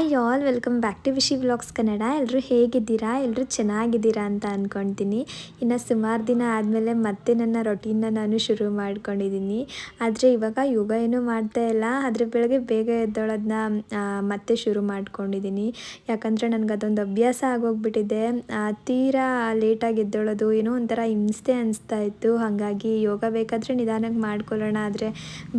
Hi all, welcome back to Vishi vlogs Kannada. ಎಲ್ಲರೂ ಹೇಗಿದ್ದೀರಾ? ಎಲ್ಲರೂ ಚೆನ್ನಾಗಿದ್ದೀರಾ ಅಂತ ಅಂದ್ಕೊಳ್ತೀನಿ ಇನ್ನು ಸುಮಾರು ದಿನ ಆದಮೇಲೆ ಮತ್ತೆ ನನ್ನ ರೊಟೀನ್ನ ನಾನು ಶುರು ಮಾಡ್ಕೊಂಡಿದ್ದೀನಿ ಆದರೆ ಇವಾಗ ಯೋಗ ಏನೂ ಮಾಡ್ತಾ ಇಲ್ಲ. ಅದ್ರ ಬೆಳಗ್ಗೆ ಬೇಗ ಎದ್ದೋಳೋದನ್ನ ಮತ್ತೆ ಶುರು ಮಾಡ್ಕೊಂಡಿದ್ದೀನಿ ಯಾಕಂದರೆ ನನಗೆ ಅದೊಂದು ಅಭ್ಯಾಸ ಆಗೋಗ್ಬಿಟ್ಟಿದೆ. ತೀರಾ ಲೇಟಾಗಿ ಎದ್ದೋಳೋದು ಏನೋ ಒಂಥರ ಹಿಂಸೆ ಅನಿಸ್ತಾ ಇತ್ತು. ಹಾಗಾಗಿ ಯೋಗ ಬೇಕಾದರೆ ನಿಧಾನಕ್ಕೆ ಮಾಡ್ಕೊಳ್ಳೋಣ. ಆದರೆ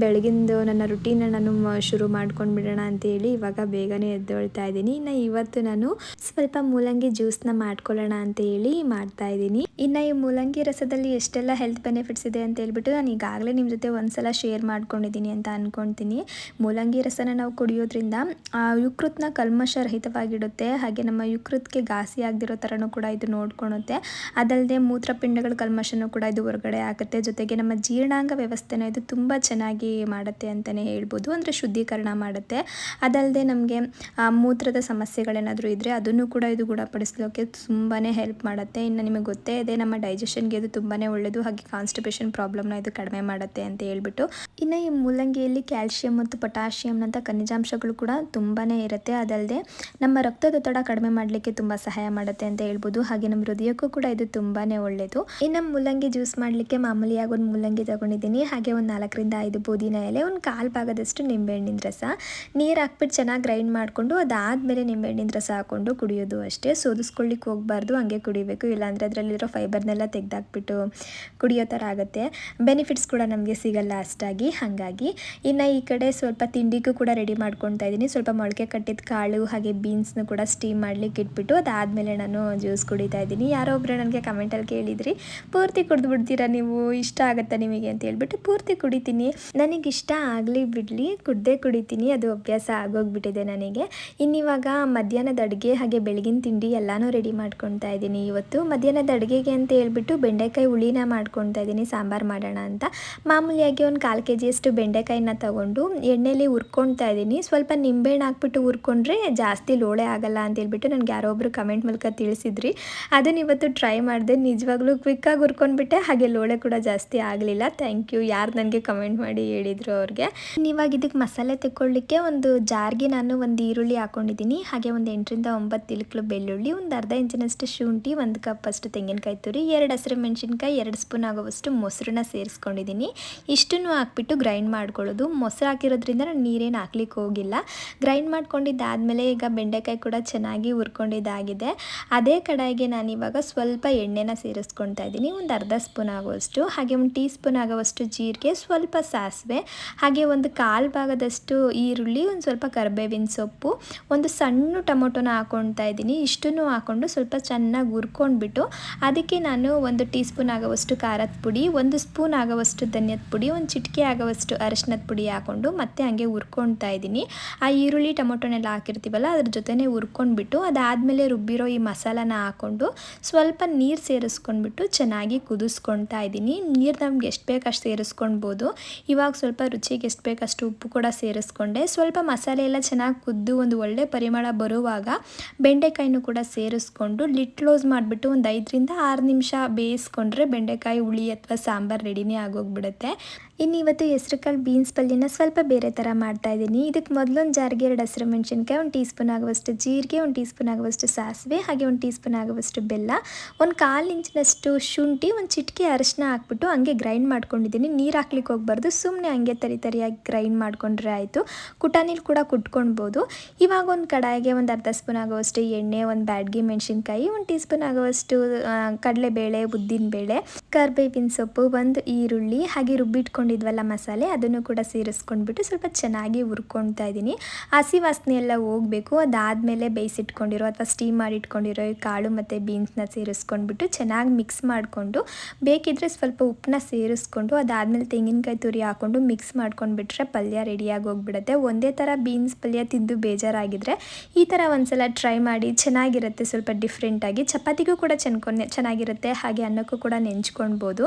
ಬೆಳಗಿಂದು ನನ್ನ ರೊಟೀನ ನಾನು ಶುರು ಮಾಡ್ಕೊಂಡು ಬಿಡೋಣ ಅಂತೇಳಿ ಇವಾಗ ಬೇಗನೆ ಎದ್ದೊಳ್ತಾ ಇದ್ದೀನಿ ಇನ್ನು ಇವತ್ತು ನಾನು ಸ್ವಲ್ಪ ಮೂಲಂಗಿ ಜ್ಯೂಸ್ನ ಮಾಡ್ಕೊಳ್ಳೋಣ ಅಂತ ಹೇಳಿ ಮಾಡ್ತಾ ಇದ್ದೀನಿ ಇನ್ನು ಈ ಮೂಲಂಗಿ ರಸದಲ್ಲಿ ಎಷ್ಟೆಲ್ಲ ಹೆಲ್ತ್ ಬೆನಿಫಿಟ್ಸ್ ಇದೆ ಅಂತ ಹೇಳ್ಬಿಟ್ಟು ನಾನು ಈಗಾಗಲೇ ನಿಮ್ಮ ಜೊತೆ ಒಂದ್ಸಲ ಶೇರ್ ಮಾಡ್ಕೊಂಡಿದ್ದೀನಿ ಅಂತ ಅಂದ್ಕೊಳ್ತೀನಿ ಮೂಲಂಗಿ ರಸನ ನಾವು ಕುಡಿಯೋದ್ರಿಂದ ಯಕೃತ್ನ ಕಲ್ಮಶರಹಿತವಾಗಿಡುತ್ತೆ ಹಾಗೆ ನಮ್ಮ ಯುಕೃತ್ಗೆ ಘಾಸಿ ಆಗದಿರೋ ಥರನೂ ಕೂಡ ಇದು ನೋಡ್ಕೊಳುತ್ತೆ ಅದಲ್ಲದೆ ಮೂತ್ರಪಿಂಡಗಳ ಕಲ್ಮಶನೂ ಕೂಡ ಇದು ಹೊರಗಡೆ ಆಗುತ್ತೆ. ಜೊತೆಗೆ ನಮ್ಮ ಜೀರ್ಣಾಂಗ ವ್ಯವಸ್ಥೆನ ಇದು ತುಂಬ ಚೆನ್ನಾಗಿ ಮಾಡುತ್ತೆ ಅಂತಲೇ ಹೇಳ್ಬೋದು. ಅಂದರೆ ಶುದ್ಧೀಕರಣ ಮಾಡುತ್ತೆ. ಅದಲ್ಲದೆ ನಮಗೆ ಮೂತ್ರದ ಸಮಸ್ಯೆಗಳೇನಾದರೂ ಇದ್ದರೆ ಅದನ್ನು ಕೂಡ ಇದು ಗುಣಪಡಿಸಲಿಕ್ಕೆ ತುಂಬಾ ಹೆಲ್ಪ್ ಮಾಡುತ್ತೆ. ಇನ್ನು ನಿಮಗೆ ಗೊತ್ತೇ ಇದೆ, ನಮ್ಮ ಡೈಜೆಷನ್ಗೆ ಇದು ತುಂಬಾ ಒಳ್ಳೆಯದು ಹಾಗೆ ಕಾನ್ಸ್ಟಿಪೇಷನ್ ಪ್ರಾಬ್ಲಮ್ನ ಇದು ಕಡಿಮೆ ಮಾಡುತ್ತೆ ಅಂತ ಹೇಳ್ಬಿಟ್ಟು. ಇನ್ನು ಈ ಮೂಲಂಗಿಯಲ್ಲಿ ಕ್ಯಾಲ್ಶಿಯಂ ಮತ್ತು ಪೊಟ್ಯಾಷಿಯಂನಂಥ ಖನಿಜಾಂಶಗಳು ಕೂಡ ತುಂಬಾ ಇರುತ್ತೆ. ಅದಲ್ಲದೆ ನಮ್ಮ ರಕ್ತದೊತ್ತಡ ಕಡಿಮೆ ಮಾಡಲಿಕ್ಕೆ ತುಂಬ ಸಹಾಯ ಮಾಡುತ್ತೆ ಅಂತ ಹೇಳ್ಬೋದು. ಹಾಗೆ ನಮ್ಮ ಹೃದಯಕ್ಕೂ ಕೂಡ ಇದು ತುಂಬಾ ಒಳ್ಳೆಯದು ಇನ್ನು ಮೂಲಂಗಿ ಜ್ಯೂಸ್ ಮಾಡಲಿಕ್ಕೆ ಮಾಮೂಲಿಯಾಗಿ ಒಂದು ಮೂಲಂಗಿ ತಗೊಂಡಿದ್ದೀನಿ. ಹಾಗೆ ಒಂದು ನಾಲ್ಕರಿಂದ ಐದು ಬೂದಿನ ಎಲೆ, ಒಂದು ಕಾಲು ಭಾಗದಷ್ಟು ನಿಂಬೆಹಣ್ಣಿನ ರಸ. ನೀರು ಹಾಕ್ಬಿಟ್ಟು ಚೆನ್ನಾಗಿ ಗ್ರೈಂಡ್ ಮಾಡಿಕೊಂಡು ಅದಾದಮೇಲೆ ನಿಂಬೆಹಣ್ಣಿನ ರಸ ಹಾಕ್ಕೊಂಡು ಕುಡಿಯೋದು ಅಷ್ಟೇ. ಸೋದಿಸ್ಕೊಳ್ಳಿಕ್ಕೆ ಹೋಗಬಾರ್ದು, ಹಂಗೆ ಕುಡಿಬೇಕು. ಇಲ್ಲಾಂದರೆ ಅದರಲ್ಲಿರೋ ಫೈಬರ್ನೆಲ್ಲ ತೆಗೆದಾಕ್ಬಿಟ್ಟು ಕುಡಿಯೋ ಥರ ಆಗುತ್ತೆ. ಬೆನಿಫಿಟ್ಸ್ ಕೂಡ ನಮಗೆ ಸಿಗಲ್ಲ ಅಷ್ಟಾಗಿ ಹಾಗಾಗಿ ಇನ್ನು ಈ ಕಡೆ ಸ್ವಲ್ಪ ತಿಂಡಿಗೂ ಕೂಡ ರೆಡಿ ಮಾಡ್ಕೊತಾ ಇದ್ದೀನಿ. ಸ್ವಲ್ಪ ಮೊಳಕೆ ಕಟ್ಟಿದ ಕಾಳು ಹಾಗೆ ಬೀನ್ಸ್ನು ಕೂಡ ಸ್ಟೀಮ್ ಮಾಡ್ಲಿಕ್ಕೆ ಇಟ್ಬಿಟ್ಟು ಅದಾದಮೇಲೆ ನಾನು ಜ್ಯೂಸ್ ಕುಡಿತಾ ಇದ್ದೀನಿ. ಯಾರೋ ಒಬ್ಬರು ನನಗೆ ಕಮೆಂಟಲ್ಲಿ ಕೇಳಿದ್ರಿ, ಪೂರ್ತಿ ಕುಡಿದು ಬಿಡ್ತೀರಾ ನೀವು? ಇಷ್ಟ ಆಗುತ್ತಾ ನಿಮಗೆ ಅಂತ ಹೇಳ್ಬಿಟ್ಟು ಪೂರ್ತಿ ಕುಡಿತೀನಿ. ನನಗೆ ಇಷ್ಟ ಆಗಲಿ ಬಿಡಲಿ, ಕುಡ್ದೇ ಕುಡಿತೀನಿ. ಅದು ಅಭ್ಯಾಸ ಆಗೋಗ್ಬಿಟ್ಟಿದೆ ನನಗೆ. ಇನ್ನಿವಾಗ ಮಧ್ಯಾಹ್ನದ ಅಡುಗೆ ಹಾಗೆ ಬೆಳಗಿನ ತಿಂಡಿ ಎಲ್ಲನೂ ರೆಡಿ ಮಾಡ್ಕೊಳ್ತಾ ಇದ್ದೀನಿ. ಇವತ್ತು ಮಧ್ಯಾಹ್ನದ ಅಡುಗೆಗೆ ಅಂತ ಹೇಳ್ಬಿಟ್ಟು ಬೆಂಡೆಕಾಯಿ ಹುಳಿನ ಮಾಡ್ಕೊತಾ ಇದ್ದೀನಿ, ಸಾಂಬಾರು ಮಾಡೋಣ ಅಂತ. ಮಾಮೂಲಿಯಾಗಿ ಒಂದು ಕಾಲು ಕೆ ಜಿಯಷ್ಟು ಬೆಂಡೆಕಾಯಿನ ತಗೊಂಡು ಎಣ್ಣೆಲಿ ಹುರ್ಕೊಳ್ತಾ ಇದ್ದೀನಿ. ಸ್ವಲ್ಪ ನಿಂಬೆಹಣ್ಣು ಹಾಕ್ಬಿಟ್ಟು ಹುರ್ಕೊಂಡ್ರೆ ಜಾಸ್ತಿ ಲೋಳೆ ಆಗಲ್ಲ ಅಂತ ಹೇಳ್ಬಿಟ್ಟು ನನಗೆ ಯಾರೋ ಒಬ್ಬರು ಕಮೆಂಟ್ ಮೂಲಕ ತಿಳಿಸಿದ್ರಿ. ಅದನ್ನ ಇವತ್ತು ಟ್ರೈ ಮಾಡಿದೆ. ನಿಜವಾಗ್ಲೂ ಕ್ವಿಕ್ಕಾಗಿ ಹುರ್ಕೊಂಡ್ಬಿಟ್ಟೆ. ಹಾಗೆ ಲೋಳೆ ಕೂಡ ಜಾಸ್ತಿ ಆಗಲಿಲ್ಲ. ಥ್ಯಾಂಕ್ ಯು ಯಾರು ನನಗೆ ಕಮೆಂಟ್ ಮಾಡಿ ಹೇಳಿದರು ಅವ್ರಿಗೆ. ಇವಾಗ ಇದಕ್ಕೆ ಮಸಾಲೆ ತೆಕ್ಕೊಳ್ಳಿಕ್ಕೆ ಒಂದು ಜಾರ್ಗೆ ನಾನು ಒಂದು ಹಾಕೊಂಡಿದ್ದೀನಿ. ಹಾಗೆ ಒಂದು ಎಂಟರಿಂದ ಒಂಬತ್ತು ಇಲಕ್ಲು ಬೆಳ್ಳುಳ್ಳಿ, ಒಂದು ಅರ್ಧ ಇಂಚಿನಷ್ಟು ಶುಂಠಿ, ಒಂದು ಕಪ್ ಅಷ್ಟು ತೆಂಗಿನಕಾಯಿ ತುರಿ, ಎರಡು ಹಸಿರು ಮೆಣಸಿನ್ಕಾಯಿ, ಎರಡು ಸ್ಪೂನ್ ಆಗೋವಷ್ಟು ಮೊಸರನ್ನ ಸೇರಿಸ್ಕೊಂಡಿದ್ದೀನಿ. ಇಷ್ಟನ್ನು ಹಾಕ್ಬಿಟ್ಟು ಗ್ರೈಂಡ್ ಮಾಡ್ಕೊಳ್ಳೋದು. ಮೊಸರು ಹಾಕಿರೋದ್ರಿಂದ ನಾನು ನೀರೇನು ಹಾಕ್ಲಿಕ್ಕೆ ಹೋಗಿಲ್ಲ. ಗ್ರೈಂಡ್ ಮಾಡ್ಕೊಂಡಿದ್ದಾದಮೇಲೆ ಈಗ ಬೆಂಡೆಕಾಯಿ ಕೂಡ ಚೆನ್ನಾಗಿ ಹುರ್ಕೊಂಡಿದ್ದಾಗಿದೆ. ಅದೇ ಕಡಾಯಿಗೆ ನಾನಿವಾಗ ಸ್ವಲ್ಪ ಎಣ್ಣೆನ ಸೇರಿಸ್ಕೊಳ್ತಾ ಇದ್ದೀನಿ. ಒಂದು ಅರ್ಧ ಸ್ಪೂನ್ ಆಗುವಷ್ಟು, ಹಾಗೆ ಒಂದು ಟೀ ಸ್ಪೂನ್ ಆಗುವಷ್ಟು ಜೀರಿಗೆ, ಸ್ವಲ್ಪ ಸಾಸಿವೆ, ಹಾಗೆ ಒಂದು ಕಾಲು ಭಾಗದಷ್ಟು ಈರುಳ್ಳಿ, ಒಂದು ಸ್ವಲ್ಪ ಕರ್ಬೇವಿನ ಸೊಪ್ಪು ಒಂದು ಸಣ್ಣ ಟೊಮೊಟೊನ ಹಾಕೊಳ್ತಾ ಇದ್ದೀನಿ. ಇಷ್ಟನ್ನು ಹಾಕ್ಕೊಂಡು ಸ್ವಲ್ಪ ಚೆನ್ನಾಗಿ ಹುರ್ಕೊಂಡ್ಬಿಟ್ಟು ಅದಕ್ಕೆ ನಾನು ಒಂದು ಟೀ ಸ್ಪೂನ್ ಆಗೋವಷ್ಟು ಖಾರದ ಪುಡಿ, ಒಂದು ಸ್ಪೂನ್ ಆಗೋವಷ್ಟು ಧನ್ಯದ ಪುಡಿ, ಒಂದು ಚಿಟಿಕೆ ಆಗೋವಷ್ಟು ಅರಶಿನದ ಪುಡಿ ಹಾಕ್ಕೊಂಡು ಮತ್ತೆ ಹಂಗೆ ಹುರ್ಕೊಳ್ತಾ ಇದ್ದೀನಿ. ಆ ಈರುಳ್ಳಿ ಟೊಮೊಟೊನೆಲ್ಲ ಹಾಕಿರ್ತೀವಲ್ಲ, ಅದ್ರ ಜೊತೆನೇ ಹುರ್ಕೊಂಡ್ಬಿಟ್ಟು ಅದಾದಮೇಲೆ ರುಬ್ಬಿರೋ ಈ ಮಸಾಲಾನ ಹಾಕ್ಕೊಂಡು ಸ್ವಲ್ಪ ನೀರು ಸೇರಿಸ್ಕೊಂಡ್ಬಿಟ್ಟು ಚೆನ್ನಾಗಿ ಕುದಿಸ್ಕೊಳ್ತಾ ಇದ್ದೀನಿ. ನೀರು ನಮ್ಗೆ ಎಷ್ಟು ಬೇಕು ಅಷ್ಟು ಸೇರಿಸ್ಕೊಳ್ಬೋದು. ಇವಾಗ ಸ್ವಲ್ಪ ರುಚಿಗೆ ಎಷ್ಟು ಬೇಕಷ್ಟು ಉಪ್ಪು ಕೂಡ ಸೇರಿಸ್ಕೊಂಡೆ. ಸ್ವಲ್ಪ ಮಸಾಲೆ ಎಲ್ಲ ಚೆನ್ನಾಗಿ ಕುದ್ದು ಒಂದು ಒಳ್ಳೆ ಪರಿಮಳ ಬರುವಾಗ ಬೆಂಡೆಕಾಯಿನೂ ಕೂಡ ಸೇರಿಸ್ಕೊಂಡು ಲಿಟ್ ಕ್ಲೋಸ್ ಮಾಡಿಬಿಟ್ಟು ಒಂದು ಐದರಿಂದ ಆರು ನಿಮಿಷ ಬೇಯಿಸ್ಕೊಂಡ್ರೆ ಬೆಂಡೆಕಾಯಿ ಹುಳಿ ಅಥವಾ ಸಾಂಬಾರು ರೆಡಿನೇ ಆಗೋಗ್ಬಿಡುತ್ತೆ. ಇನ್ನು ಇವತ್ತು ಹೆಸರುಕಾಳು ಬೀನ್ಸ್ ಪಲ್ಯನ ಸ್ವಲ್ಪ ಬೇರೆ ಥರ ಮಾಡ್ತಾ ಇದ್ದೀನಿ. ಇದಕ್ಕೆ ಮೊದಲೊಂದು ಜಾರಿಗೆ ಎರಡು ಹಸಿರು ಮೆಣಸಿನ್ಕಾಯಿ, ಒಂದು ಟೀ ಸ್ಪೂನ್ ಆಗುವಷ್ಟು ಜೀರಿಗೆ, ಒಂದು ಟೀ ಸ್ಪೂನ್ ಆಗುವಷ್ಟು ಸಾಸಿವೆ, ಹಾಗೆ ಒಂದು ಟೀ ಸ್ಪೂನ್ ಆಗುವಷ್ಟು ಬೆಲ್ಲ, ಒಂದು ಕಾಲು ಇಂಚಿನಷ್ಟು ಶುಂಠಿ, ಒಂದು ಚಿಟಿಕೆ ಅರಶಿನ ಹಾಕ್ಬಿಟ್ಟು ಹಂಗೆ ಗ್ರೈಂಡ್ ಮಾಡ್ಕೊಂಡಿದ್ದೀನಿ. ನೀರು ಹಾಕ್ಲಿಕ್ಕೆ ಹೋಗ್ಬಾರ್ದು ಸುಮ್ಮನೆ ಹಂಗೆ ತರಿ ತರಿಯಾಗಿ ಗ್ರೈಂಡ್ ಮಾಡ್ಕೊಂಡ್ರೆ ಆಯಿತು. ಕುಟಾನಿಲ್ ಕೂಡ ಕುಟ್ಕೊಳ್ಬೋದು ಇವಾಗ ಒಂದು ಕಡಾಯಿಗೆ ಒಂದು ಅರ್ಧ ಸ್ಪೂನ್ ಆಗುವಷ್ಟು ಎಣ್ಣೆ, ಒಂದು ಬ್ಯಾಡ್ಗಿ ಮೆಣಸಿನ್ಕಾಯಿ, ಒಂದು ಟೀ ಸ್ಪೂನ್ ಆಗುವಷ್ಟು ಉದ್ದಿನ ಕಡಲೆಬೇಳೆ ಉದ್ದಿನಬೇಳೆ ಕರ್ಬೇವಿನ ಸೊಪ್ಪು, ಒಂದು ಈರುಳ್ಳಿ, ಹಾಗೆ ರುಬ್ಬಿಟ್ಕೊಂಡಿದ್ವಲ್ಲ ಮಸಾಲೆ, ಅದನ್ನು ಕೂಡ ಸೇರಿಸ್ಕೊಂಡ್ಬಿಟ್ಟು ಸ್ವಲ್ಪ ಚೆನ್ನಾಗಿ ಹುರ್ಕೊಳ್ತಾ ಇದ್ದೀನಿ ಹಸಿ ವಾಸನೆ ಎಲ್ಲ ಹೋಗಬೇಕು, ಅದಾದಮೇಲೆ ಬೇಯಿಸಿಟ್ಕೊಂಡಿರೋ ಅಥವಾ ಸ್ಟೀಮ್ ಮಾಡಿಟ್ಕೊಂಡಿರೋ ಕಾಳು ಮತ್ತು ಬೀನ್ಸ್ನ ಸೇರಿಸ್ಕೊಂಡ್ಬಿಟ್ಟು ಚೆನ್ನಾಗಿ ಮಿಕ್ಸ್ ಮಾಡಿಕೊಂಡು, ಬೇಕಿದ್ರೆ ಸ್ವಲ್ಪ ಉಪ್ಪನ್ನ ಸೇರಿಸ್ಕೊಂಡು, ಅದಾದಮೇಲೆ ತೆಂಗಿನಕಾಯಿ ತುರಿ ಹಾಕ್ಕೊಂಡು ಮಿಕ್ಸ್ ಮಾಡ್ಕೊಂಡ್ಬಿಟ್ರೆ ಪಲ್ಯ ರೆಡಿಯಾಗಿ ಹೋಗ್ಬಿಡುತ್ತೆ. ಒಂದೇ ಥರ ಬೀನ್ಸ್ ಪಲ್ಯ ತಿಂದು ಬೇಜಾರಾಗಿದ್ದರೆ ಈ ಥರ ಒಂದ್ಸಲ ಟ್ರೈ ಮಾಡಿ ಚೆನ್ನಾಗಿರುತ್ತೆ ಸ್ವಲ್ಪ ಡಿಫ್ರೆಂಟಾಗಿ ಚಪಾತಿಗೂ ಕೂಡ ಚೆನ್ಕೊಂಡು ಚೆನ್ನಾಗಿರುತ್ತೆ ಹಾಗೆ ಅನ್ನಕ್ಕೂ ಕೂಡ ನೆಂಚ್ಕೊಳ್ಬೋದು.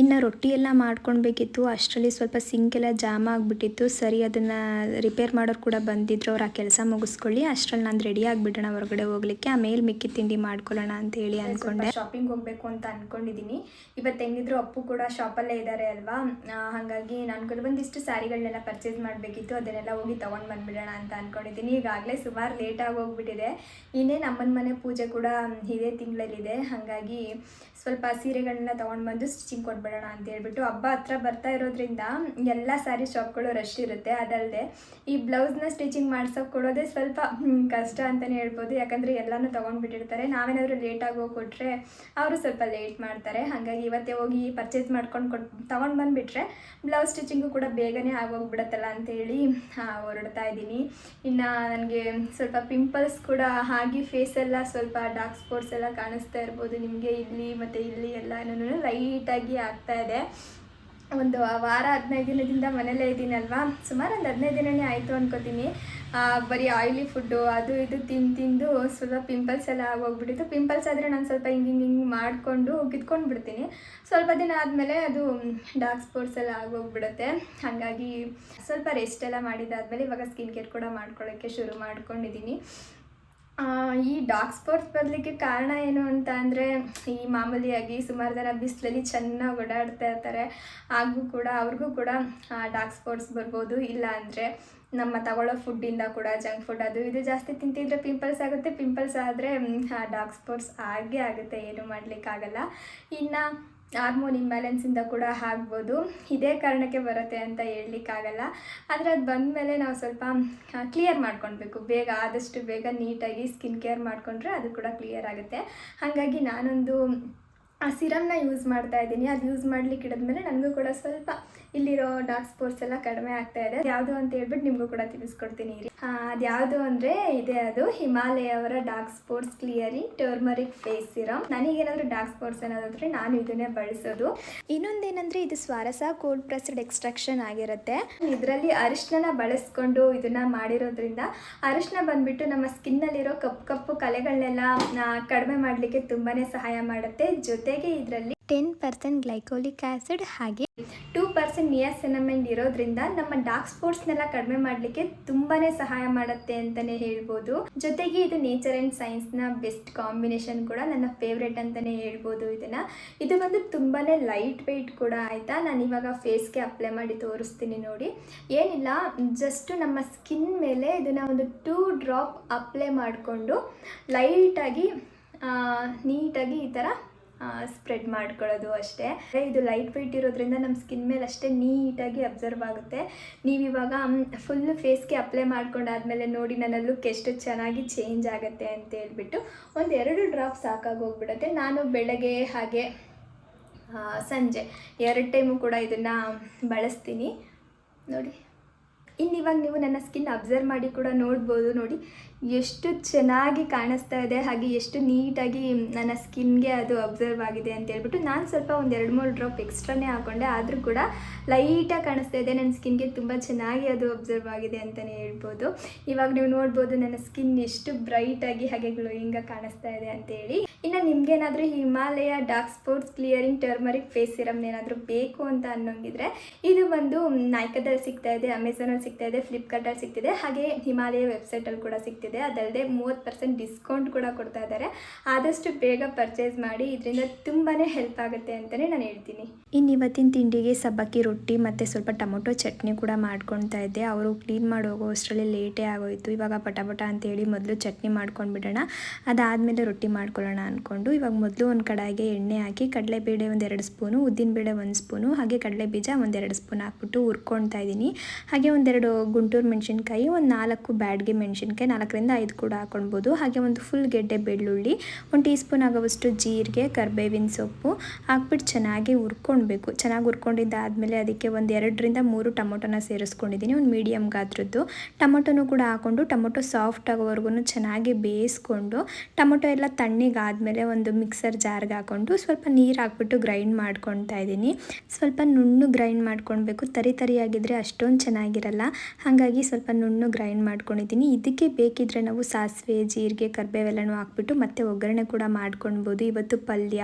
ಇನ್ನು ರೊಟ್ಟಿ ಎಲ್ಲ ಮಾಡ್ಕೊಳ್ಬೇಕಿತ್ತು ಅಷ್ಟರಲ್ಲಿ ಸ್ವಲ್ಪ ಸಿಂಕ್ ಎಲ್ಲ ಜಾಮ್ ಆಗಿಬಿಟ್ಟಿತ್ತು. ಸರಿ ಅದನ್ನು ರಿಪೇರ್ ಮಾಡೋರು ಕೂಡ ಬಂದಿದ್ರು ಅವ್ರು ಆ ಕೆಲಸ ಮುಗಿಸ್ಕೊಳ್ಳಿ ಅಷ್ಟರಲ್ಲಿ ನಾನು ರೆಡಿ ಆಗಿಬಿಡೋಣ ಹೊರಗಡೆ ಹೋಗ್ಲಿಕ್ಕೆ. ಆಮೇಲೆ ಮಿಕ್ಕಿ ತಿಂಡಿ ಮಾಡ್ಕೊಳ್ಳೋಣ ಅಂತ ಹೇಳಿ ಅನ್ಕೊಂಡೆ. ಶಾಪಿಂಗ್ ಹೋಗಬೇಕು ಅಂತ ಅಂದ್ಕೊಂಡಿದ್ದೀನಿ ಇವತ್ತು ಹೆಂಗಿದ್ರು ಅಪ್ಪು ಕೂಡ ಶಾಪಲ್ಲೇ ಇದ್ದಾರೆ ಅಲ್ವಾ? ಹಾಗಾಗಿ ನಾನು ಕೆಲವೊಂದಿಷ್ಟು ಸ್ಯಾರಿಗಳನ್ನೆಲ್ಲ ಪರ್ಚೇಸ್ ಮಾಡಬೇಕಿತ್ತು ಅದನ್ನೆಲ್ಲ ಹೋಗಿ ತೊಗೊಂಡು ಬಂದ್ಬಿಡೋಣ ಅಂತ ಅನ್ಕೊಂಡಿದ್ದೀನಿ ಅಂದ್ಕೊತೀನಿ ಈಗಾಗಲೇ ಸುಮಾರು ಲೇಟಾಗಿ ಹೋಗ್ಬಿಟ್ಟಿದೆ. ಇನ್ನೇನು ಅಮ್ಮನ ಮನೆ ಪೂಜೆ ಕೂಡ ಇದೇ ತಿಂಗಳಲ್ಲಿದೆ. ಹಾಗಾಗಿ ಸ್ವಲ್ಪ ಸೀರೆಗಳನ್ನ ತೊಗೊಂಡು ಬಂದು ಸ್ಟಿಚಿಂಗ್ ಕೊಟ್ಬಿಡೋಣ ಅಂತ ಹೇಳ್ಬಿಟ್ಟು ಹಬ್ಬ ಹತ್ರ ಬರ್ತಾ ಇರೋದ್ರಿಂದ ಎಲ್ಲ ಸ್ಯಾರಿ ಶಾಪ್ಗಳು ರಶ್ ಇರುತ್ತೆ. ಅದಲ್ಲದೆ ಈ ಬ್ಲೌಸ್ನ ಸ್ಟಿಚಿಂಗ್ ಮಾಡ್ಸೋಕೆ ಕೊಡೋದೇ ಸ್ವಲ್ಪ ಕಷ್ಟ ಅಂತಲೇ ಹೇಳ್ಬೋದು. ಯಾಕಂದರೆ ಎಲ್ಲನೂ ತೊಗೊಂಡ್ಬಿಟ್ಟಿರ್ತಾರೆ ನಾವೇನಾದರೂ ಲೇಟಾಗಿ ಹೋಗಿ ಕೊಟ್ಟರೆ ಅವರು ಸ್ವಲ್ಪ ಲೇಟ್ ಮಾಡ್ತಾರೆ. ಹಾಗಾಗಿ ಇವತ್ತೇ ಹೋಗಿ ಪರ್ಚೇಸ್ ಮಾಡ್ಕೊಂಡು ಕೊಟ್, ತೊಗೊಂಡು ಬಂದುಬಿಟ್ರೆ ಬ್ಲೌಸ್ ಸ್ಟಿಚಿಂಗು ಕೂಡ ಬೇಗನೆ ಆಗೋಗ್ಬಿಡತ್ತಲ್ಲ ಅಂತೇಳಿ ಹೊರಡ್ತಾ ಇದ್ದೀನಿ. ಇನ್ನು ನನಗೆ ಸ್ವಲ್ಪ ಪಿಂಪಲ್ಸ್ ಕೂಡ ಆಗಿ ಫೇಸೆಲ್ಲ ಸ್ವಲ್ಪ ಡಾರ್ಕ್ ಸ್ಪಾಟ್ಸ್ ಎಲ್ಲ ಕಾಣಿಸ್ತಾ ಇರ್ಬೋದು ನಿಮಗೆ ಇಲ್ಲಿ ಮತ್ತು ಇಲ್ಲಿ ಎಲ್ಲನೂ ಲೈಟಾಗಿ ಆಗ್ತಾ ಇದೆ. ಒಂದು ವಾರ ಹದಿನೈದು ದಿನದಿಂದ ಮನೇಲೇ ಇದ್ದೀನಲ್ವಾ ಸುಮಾರು ಒಂದು ಹದಿನೈದು ದಿನನೇ ಆಯಿತು ಅನ್ಕೋತೀನಿ. ಆ, ಬರೀ ಆಯಿಲಿ ಫುಡ್ಡು ಅದು ಇದು ತಿಂದು ತಿಂದು ಸ್ವಲ್ಪ ಪಿಂಪಲ್ಸ್ ಎಲ್ಲ ಆಗೋಗ್ಬಿಟ್ಟಿತ್ತು. ಪಿಂಪಲ್ಸ್ ಆದರೆ ನಾನು ಸ್ವಲ್ಪ ಹಿಂಗೆ ಹಿಂಗೆ ಹಿಂಗೆ ಮಾಡಿಕೊಂಡು ಕಿತ್ಕೊಂಡು ಬಿಡ್ತೀನಿ ಸ್ವಲ್ಪ ದಿನ ಆದಮೇಲೆ ಅದು ಡಾರ್ಕ್ ಸ್ಪೋರ್ಟ್ಸ್ ಎಲ್ಲ ಆಗೋಗ್ಬಿಡುತ್ತೆ. ಹಾಗಾಗಿ ಸ್ವಲ್ಪ ರೆಸ್ಟ್ ಎಲ್ಲ ಮಾಡಿದ್ದಾದಮೇಲೆ ಇವಾಗ ಸ್ಕಿನ್ ಕೇರ್ ಕೂಡ ಮಾಡ್ಕೊಳ್ಳೋಕ್ಕೆ ಶುರು ಮಾಡ್ಕೊಂಡಿದ್ದೀನಿ. ಈ ಡಾರ್ಕ್ ಸ್ಪಾಟ್ಸ್ ಬರಲಿಕ್ಕೆ ಕಾರಣ ಏನು ಅಂತ ಅಂದರೆ, ಈ ಮಾಮೂಲಿಯಾಗಿ ಸುಮಾರು ಜನ ಬಿಸಿಲಲ್ಲಿ ಚೆನ್ನಾಗಿ ಓಡಾಡ್ತಾ ಇರ್ತಾರೆ. ಹಾಗೂ ಕೂಡ ಅವ್ರಿಗೂ ಕೂಡ ಡಾರ್ಕ್ ಸ್ಪಾಟ್ಸ್ ಬರ್ಬೋದು. ಇಲ್ಲ ಅಂದರೆ ನಮ್ಮ ತಗೊಳ್ಳೋ ಫುಡ್ಡಿಂದ ಕೂಡ ಜಂಕ್ ಫುಡ್ ಅದು ಇದು ಜಾಸ್ತಿ ತಿಂತಿದ್ರೆ ಪಿಂಪಲ್ಸ್ ಆಗುತ್ತೆ. ಪಿಂಪಲ್ಸ್ ಆದರೆ ಡಾರ್ಕ್ ಸ್ಪಾಟ್ಸ್ ಆಗೇ ಆಗುತ್ತೆ. ಏನು ಮಾಡಲಿಕ್ಕಾಗಲ್ಲ. ಇನ್ನು ಹಾರ್ಮೋನ್ ಇಂಬ್ಯಾಲೆನ್ಸಿಂದ ಕೂಡ ಆಗ್ಬೋದು. ಇದೇ ಕಾರಣಕ್ಕೆ ಬರುತ್ತೆ ಅಂತ ಹೇಳಲಿಕ್ಕಾಗಲ್ಲ. ಆದರೆ ಅದು ಬಂದಮೇಲೆ ನಾವು ಸ್ವಲ್ಪ ಕ್ಲಿಯರ್ ಮಾಡ್ಕೊಳ್ಬೇಕು. ಬೇಗ, ಆದಷ್ಟು ಬೇಗ ನೀಟಾಗಿ ಸ್ಕಿನ್ ಕೇರ್ ಮಾಡಿಕೊಂಡ್ರೆ ಅದು ಕೂಡ ಕ್ಲಿಯರ್ ಆಗುತ್ತೆ. ಹಾಗಾಗಿ ನಾನೊಂದು ಆ ಸಿರಮ್ನ ಯೂಸ್ ಮಾಡ್ತಾ ಇದ್ದೀನಿ. ಅದು ಯೂಸ್ ಮಾಡ್ಲಿಕ್ಕೆ ಇಡಿದ್ಮೇಲೆ ನನಗೂ ಕೂಡ ಸ್ವಲ್ಪ ಇಲ್ಲಿರೋ ಡಾರ್ಕ್ ಸ್ಪೋರ್ಟ್ಸ್ ಎಲ್ಲ ಕಡಿಮೆ ಆಗ್ತಾ ಇದೆ. ಯಾವುದು ಅಂತ ಹೇಳ್ಬಿಟ್ಟು ನಿಮಗೂ ಕೂಡ ತಿಳಿಸ್ಕೊಡ್ತೀನಿ ಅದು ಯಾವುದು ಅಂದರೆ ಇದೆ ಅದು ಹಿಮಾಲಯ ಅವರ dark sports clearing turmeric face serum. ನನಗೇನಾದರೂ ಡಾರ್ಕ್ ಸ್ಪಾಟ್ಸ್ ಏನಾದ್ರೆ ನಾನು ಇದನ್ನೇ ಬಳಸೋದು. ಇನ್ನೊಂದೇನೆಂದರೆ ಇದು ಸ್ವಾರಸ ಕೋಲ್ಡ್ ಪ್ರೆಸ್ಡ್ ಎಕ್ಸ್ಟ್ರಾಕ್ಷನ್ ಆಗಿರುತ್ತೆ. ಇದರಲ್ಲಿ ಅರಿಶಿನ ಬಳಸ್ಕೊಂಡು ಇದನ್ನ ಮಾಡಿರೋದ್ರಿಂದ ಅರಿಶಿನ ಬಂದ್ಬಿಟ್ಟು ನಮ್ಮ ಸ್ಕಿನ್ನಲ್ಲಿರೋ ಕಪ್ಪು ಕಪ್ಪು ಕಲೆಗಳನ್ನೆಲ್ಲ ಕಡಿಮೆ ಮಾಡಲಿಕ್ಕೆ ತುಂಬಾ ಸಹಾಯ ಮಾಡುತ್ತೆ. ಜೊತೆಗೆ ಇದರಲ್ಲಿ ಟೆನ್ ಪರ್ಸೆಂಟ್ ಗ್ಲೈಕೋಲಿಕ್ ಆ್ಯಸಿಡ್ ಹಾಗೆ ಟೂ ಪರ್ಸೆಂಟ್ ನಿಯಾಸೆನಮೆಂಟ್ ಇರೋದ್ರಿಂದ ನಮ್ಮ ಡಾರ್ಕ್ ಸ್ಪಾಟ್ಸ್ನೆಲ್ಲ ಕಡಿಮೆ ಮಾಡಲಿಕ್ಕೆ ತುಂಬಾ ಸಹಾಯ ಮಾಡುತ್ತೆ ಅಂತಲೇ ಹೇಳ್ಬೋದು. ಜೊತೆಗೆ ಇದು ನೇಚರ್ ಆ್ಯಂಡ್ ಸೈನ್ಸ್ನ ಬೆಸ್ಟ್ ಕಾಂಬಿನೇಷನ್ ಕೂಡ ನನ್ನ ಫೇವ್ರೆಟ್ ಅಂತಲೇ ಹೇಳ್ಬೋದು ಇದನ್ನು. ಇದು ಬಂದು ತುಂಬಾ ಲೈಟ್ ವೆಯ್ಟ್ ಕೂಡ ಆಯಿತಾ? ನಾನು ಇವಾಗ ಫೇಸ್ಗೆ ಅಪ್ಲೈ ಮಾಡಿ ತೋರಿಸ್ತೀನಿ ನೋಡಿ. ಏನಿಲ್ಲ ಜಸ್ಟು ನಮ್ಮ ಸ್ಕಿನ್ ಮೇಲೆ ಇದನ್ನು ಒಂದು ಟೂ ಡ್ರಾಪ್ ಅಪ್ಲೈ ಮಾಡಿಕೊಂಡು ಲೈಟಾಗಿ ನೀಟಾಗಿ ಈ ಥರ ಸ್ಪ್ರೆಡ್ ಮಾಡ್ಕೊಳ್ಳೋದು ಅಷ್ಟೇ. ಇದು ಲೈಟ್ ವೆಯ್ಟ್ ಇರೋದ್ರಿಂದ ನಮ್ಮ ಸ್ಕಿನ್ ಮೇಲೆ ಅಷ್ಟೇ ನೀಟಾಗಿ ಅಬ್ಸರ್ವ್ ಆಗುತ್ತೆ. ನೀವು ಇವಾಗ ಫುಲ್ ಫೇಸ್ಗೆ ಅಪ್ಲೈ ಮಾಡ್ಕೊಂಡಾದ್ಮೇಲೆ ನೋಡಿ ನನ್ನ ಲುಕ್ ಎಷ್ಟು ಚೆನ್ನಾಗಿ ಚೇಂಜ್ ಆಗುತ್ತೆ ಅಂತ ಹೇಳ್ಬಿಟ್ಟು ಒಂದು ಎರಡು ಡ್ರಾಪ್ ಸಾಕಾಗಿ ಹೋಗ್ಬಿಡುತ್ತೆ. ನಾನು ಬೆಳಗ್ಗೆ ಹಾಗೆ ಸಂಜೆ ಎರಡು ಟೈಮು ಕೂಡ ಇದನ್ನು ಬಳಸ್ತೀನಿ. ನೋಡಿ. ಇನ್ನು ಇವಾಗ ನೀವು ನನ್ನ ಸ್ಕಿನ್ ಅಬ್ಸರ್ವ್ ಮಾಡಿ ಕೂಡ ನೋಡ್ಬೋದು. ನೋಡಿ ಎಷ್ಟು ಚೆನ್ನಾಗಿ ಕಾಣಿಸ್ತಾ ಇದೆ, ಹಾಗೆ ಎಷ್ಟು ನೀಟಾಗಿ ನನ್ನ ಸ್ಕಿನ್ಗೆ ಅದು ಅಬ್ಸರ್ವ್ ಆಗಿದೆ ಅಂತ ಹೇಳ್ಬಿಟ್ಟು ನಾನು ಸ್ವಲ್ಪ ಒಂದು ಎರಡು ಮೂರು ಡ್ರಾಪ್ ಎಕ್ಸ್ಟ್ರಾನೇ ಹಾಕೊಂಡೆ. ಆದರೂ ಕೂಡ ಲೈಟಾಗಿ ಕಾಣಿಸ್ತಾ ಇದೆ, ನನ್ನ ಸ್ಕಿನ್ಗೆ ತುಂಬ ಚೆನ್ನಾಗಿ ಅದು ಅಬ್ಸರ್ವ್ ಆಗಿದೆ ಅಂತಲೇ ಹೇಳ್ಬೋದು. ಇವಾಗ ನೀವು ನೋಡ್ಬೋದು ನನ್ನ ಸ್ಕಿನ್ ಎಷ್ಟು ಬ್ರೈಟಾಗಿ ಹಾಗೆ ಗ್ಲೋಯಿಂಗಾಗಿ ಕಾಣಿಸ್ತಾ ಇದೆ ಅಂತೇಳಿ ಇನ್ನು ನಿಮ್ಗೇನಾದರೂ Himalaya dark spots clearing turmeric face serum ಏನಾದರೂ ಬೇಕು ಅಂತ ಅನ್ನೋಂಗಿದ್ರೆ ಇದು ಬಂದು ನಾಯ್ಕದಲ್ಲಿ ಸಿಗ್ತಾ ಇದೆ, ಅಮೆಝಾನಲ್ಲಿ ಸಿಗ್ತಾ ಇದೆ, ಫ್ಲಿಪ್ಕಾರ್ಟಲ್ಲಿ ಸಿಗ್ತಿದೆ ಹಾಗೆ ಹಿಮಾಲಯ ವೆಬ್ಸೈಟಲ್ಲಿ ಕೂಡ ಸಿಗ್ತಿದೆ. ಅದಲ್ಲದೆ ಮೂವತ್ತು ಪರ್ಸೆಂಟ್ ಡಿಸ್ಕೌಂಟ್ ಕೂಡ ಕೊಡ್ತಾ ಇದ್ದಾರೆ. ಆದಷ್ಟು ಬೇಗ ಪರ್ಚೇಸ್ ಮಾಡಿ ಇದರಿಂದ ತುಂಬಾ ಹೆಲ್ಪ್ ಆಗುತ್ತೆ ಅಂತಲೇ ನಾನು ಹೇಳ್ತೀನಿ. ಇನ್ನು ಇವತ್ತಿನ ತಿಂಡಿಗೆ ಸಬ್ಬಕ್ಕಿ ರೊಟ್ಟಿ ಮತ್ತು ಸ್ವಲ್ಪ ಟೊಮೊಟೊ ಚಟ್ನಿ ಕೂಡ ಮಾಡ್ಕೊತಾ ಇದ್ದೆ. ಅವರು ಕ್ಲೀನ್ ಮಾಡಿ ಹೋಗೋ ಅಷ್ಟರಲ್ಲಿ ಲೇಟೇ ಆಗೋಯಿತು. ಇವಾಗ ಪಟ ಪಟ ಅಂತೇಳಿ ಮೊದಲು ಚಟ್ನಿ ಮಾಡ್ಕೊಂಡು ಬಿಡೋಣ ಅದಾದಮೇಲೆ ರೊಟ್ಟಿ ಮಾಡ್ಕೊಳ್ಳೋಣ ಅಂದ್ಕೊಂಡು ಇವಾಗ ಮೊದಲು ಒಂದು ಕಡಾಯಿಗೆ ಎಣ್ಣೆ ಹಾಕಿ ಕಡಲೆಬೇಳೆ ಒಂದೆರಡು ಸ್ಪೂನು, ಉದ್ದಿನಬೇಳೆ ಒಂದು ಸ್ಪೂನು, ಹಾಗೆ ಕಡಲೆ ಬೀಜ ಒಂದೆರಡು ಸ್ಪೂನ್ ಹಾಕ್ಬಿಟ್ಟು ಹುರ್ಕೊಳ್ತಾ ಇದ್ದೀನಿ. ಹಾಗೆ ಒಂದೆರಡು ಗುಂಟೂರು ಮೆಣಸಿನ್ಕಾಯಿ, ಒಂದು ನಾಲ್ಕು ಬ್ಯಾಡ್ಗೆ ಮೆಣಸಿನ್ಕಾಯಿ, ನಾಲ್ಕರಿಂದ ಐದು ಕೂಡ ಹಾಕೊಳ್ಬೋದು. ಹಾಗೆ ಒಂದು ಫುಲ್ ಗೆಡ್ಡೆ ಬೆಳ್ಳುಳ್ಳಿ, ಒಂದು ಟೀ ಸ್ಪೂನ್ ಆಗೋವಷ್ಟು ಜೀರಿಗೆ, ಕರ್ಬೇವಿನ ಸೊಪ್ಪು ಹಾಕ್ಬಿಟ್ಟು ಚೆನ್ನಾಗಿ ಹುರ್ಕೊಳ್ಬೇಕು ಚೆನ್ನಾಗಿ ಹುರ್ಕೊಂಡಿದ್ದಾದಮೇಲೆ ಅದಕ್ಕೆ ಒಂದು ಎರಡರಿಂದ ಮೂರು ಟೊಮೊಟೊನ ಸೇರಿಸ್ಕೊಂಡಿದ್ದೀನಿ, ಒಂದು ಮೀಡಿಯಮ್ ಗಾತ್ರದ್ದು. ಟೊಮೊಟೊನೂ ಕೂಡ ಹಾಕ್ಕೊಂಡು ಟೊಮೊಟೊ ಸಾಫ್ಟ್ ಆಗೋವರೆಗೂ ಚೆನ್ನಾಗಿ ಬೇಯಿಸ್ಕೊಂಡು ಟೊಮೊಟೊ ಎಲ್ಲ ತಣ್ಣಗಾದ್ಮೇಲೆ ಒಂದು ಮಿಕ್ಸರ್ ಜಾರ್ಗೆ ಹಾಕ್ಕೊಂಡು ಸ್ವಲ್ಪ ನೀರು ಹಾಕ್ಬಿಟ್ಟು ಗ್ರೈಂಡ್ ಮಾಡ್ಕೊಳ್ತಾ ಇದ್ದೀನಿ. ಸ್ವಲ್ಪ ನುಣ್ಣು ಗ್ರೈಂಡ್ ಮಾಡ್ಕೊಳ್ಬೇಕು. ತರಿ ತರಿಯಾಗಿದ್ದರೆ ಅಷ್ಟೊಂದು ಚೆನ್ನಾಗಿರಲ್ಲ. ಹಾಗಾಗಿ ಸ್ವಲ್ಪ ನುಣ್ಣು ಗ್ರೈಂಡ್ ಮಾಡ್ಕೊಂಡಿದ್ದೀನಿ. ಇದಕ್ಕೆ ಬೇಕಿದ್ರೆ ನಾವು ಸಾಸಿವೆ, ಜೀರಿಗೆ, ಕರ್ಬೇವೆಲ್ಲನೂ ಹಾಕ್ಬಿಟ್ಟು ಮತ್ತೆ ಒಗ್ಗರಣೆ ಕೂಡ ಮಾಡ್ಕೊಳ್ಬೋದು ಇವತ್ತು ಪಲ್ಯ,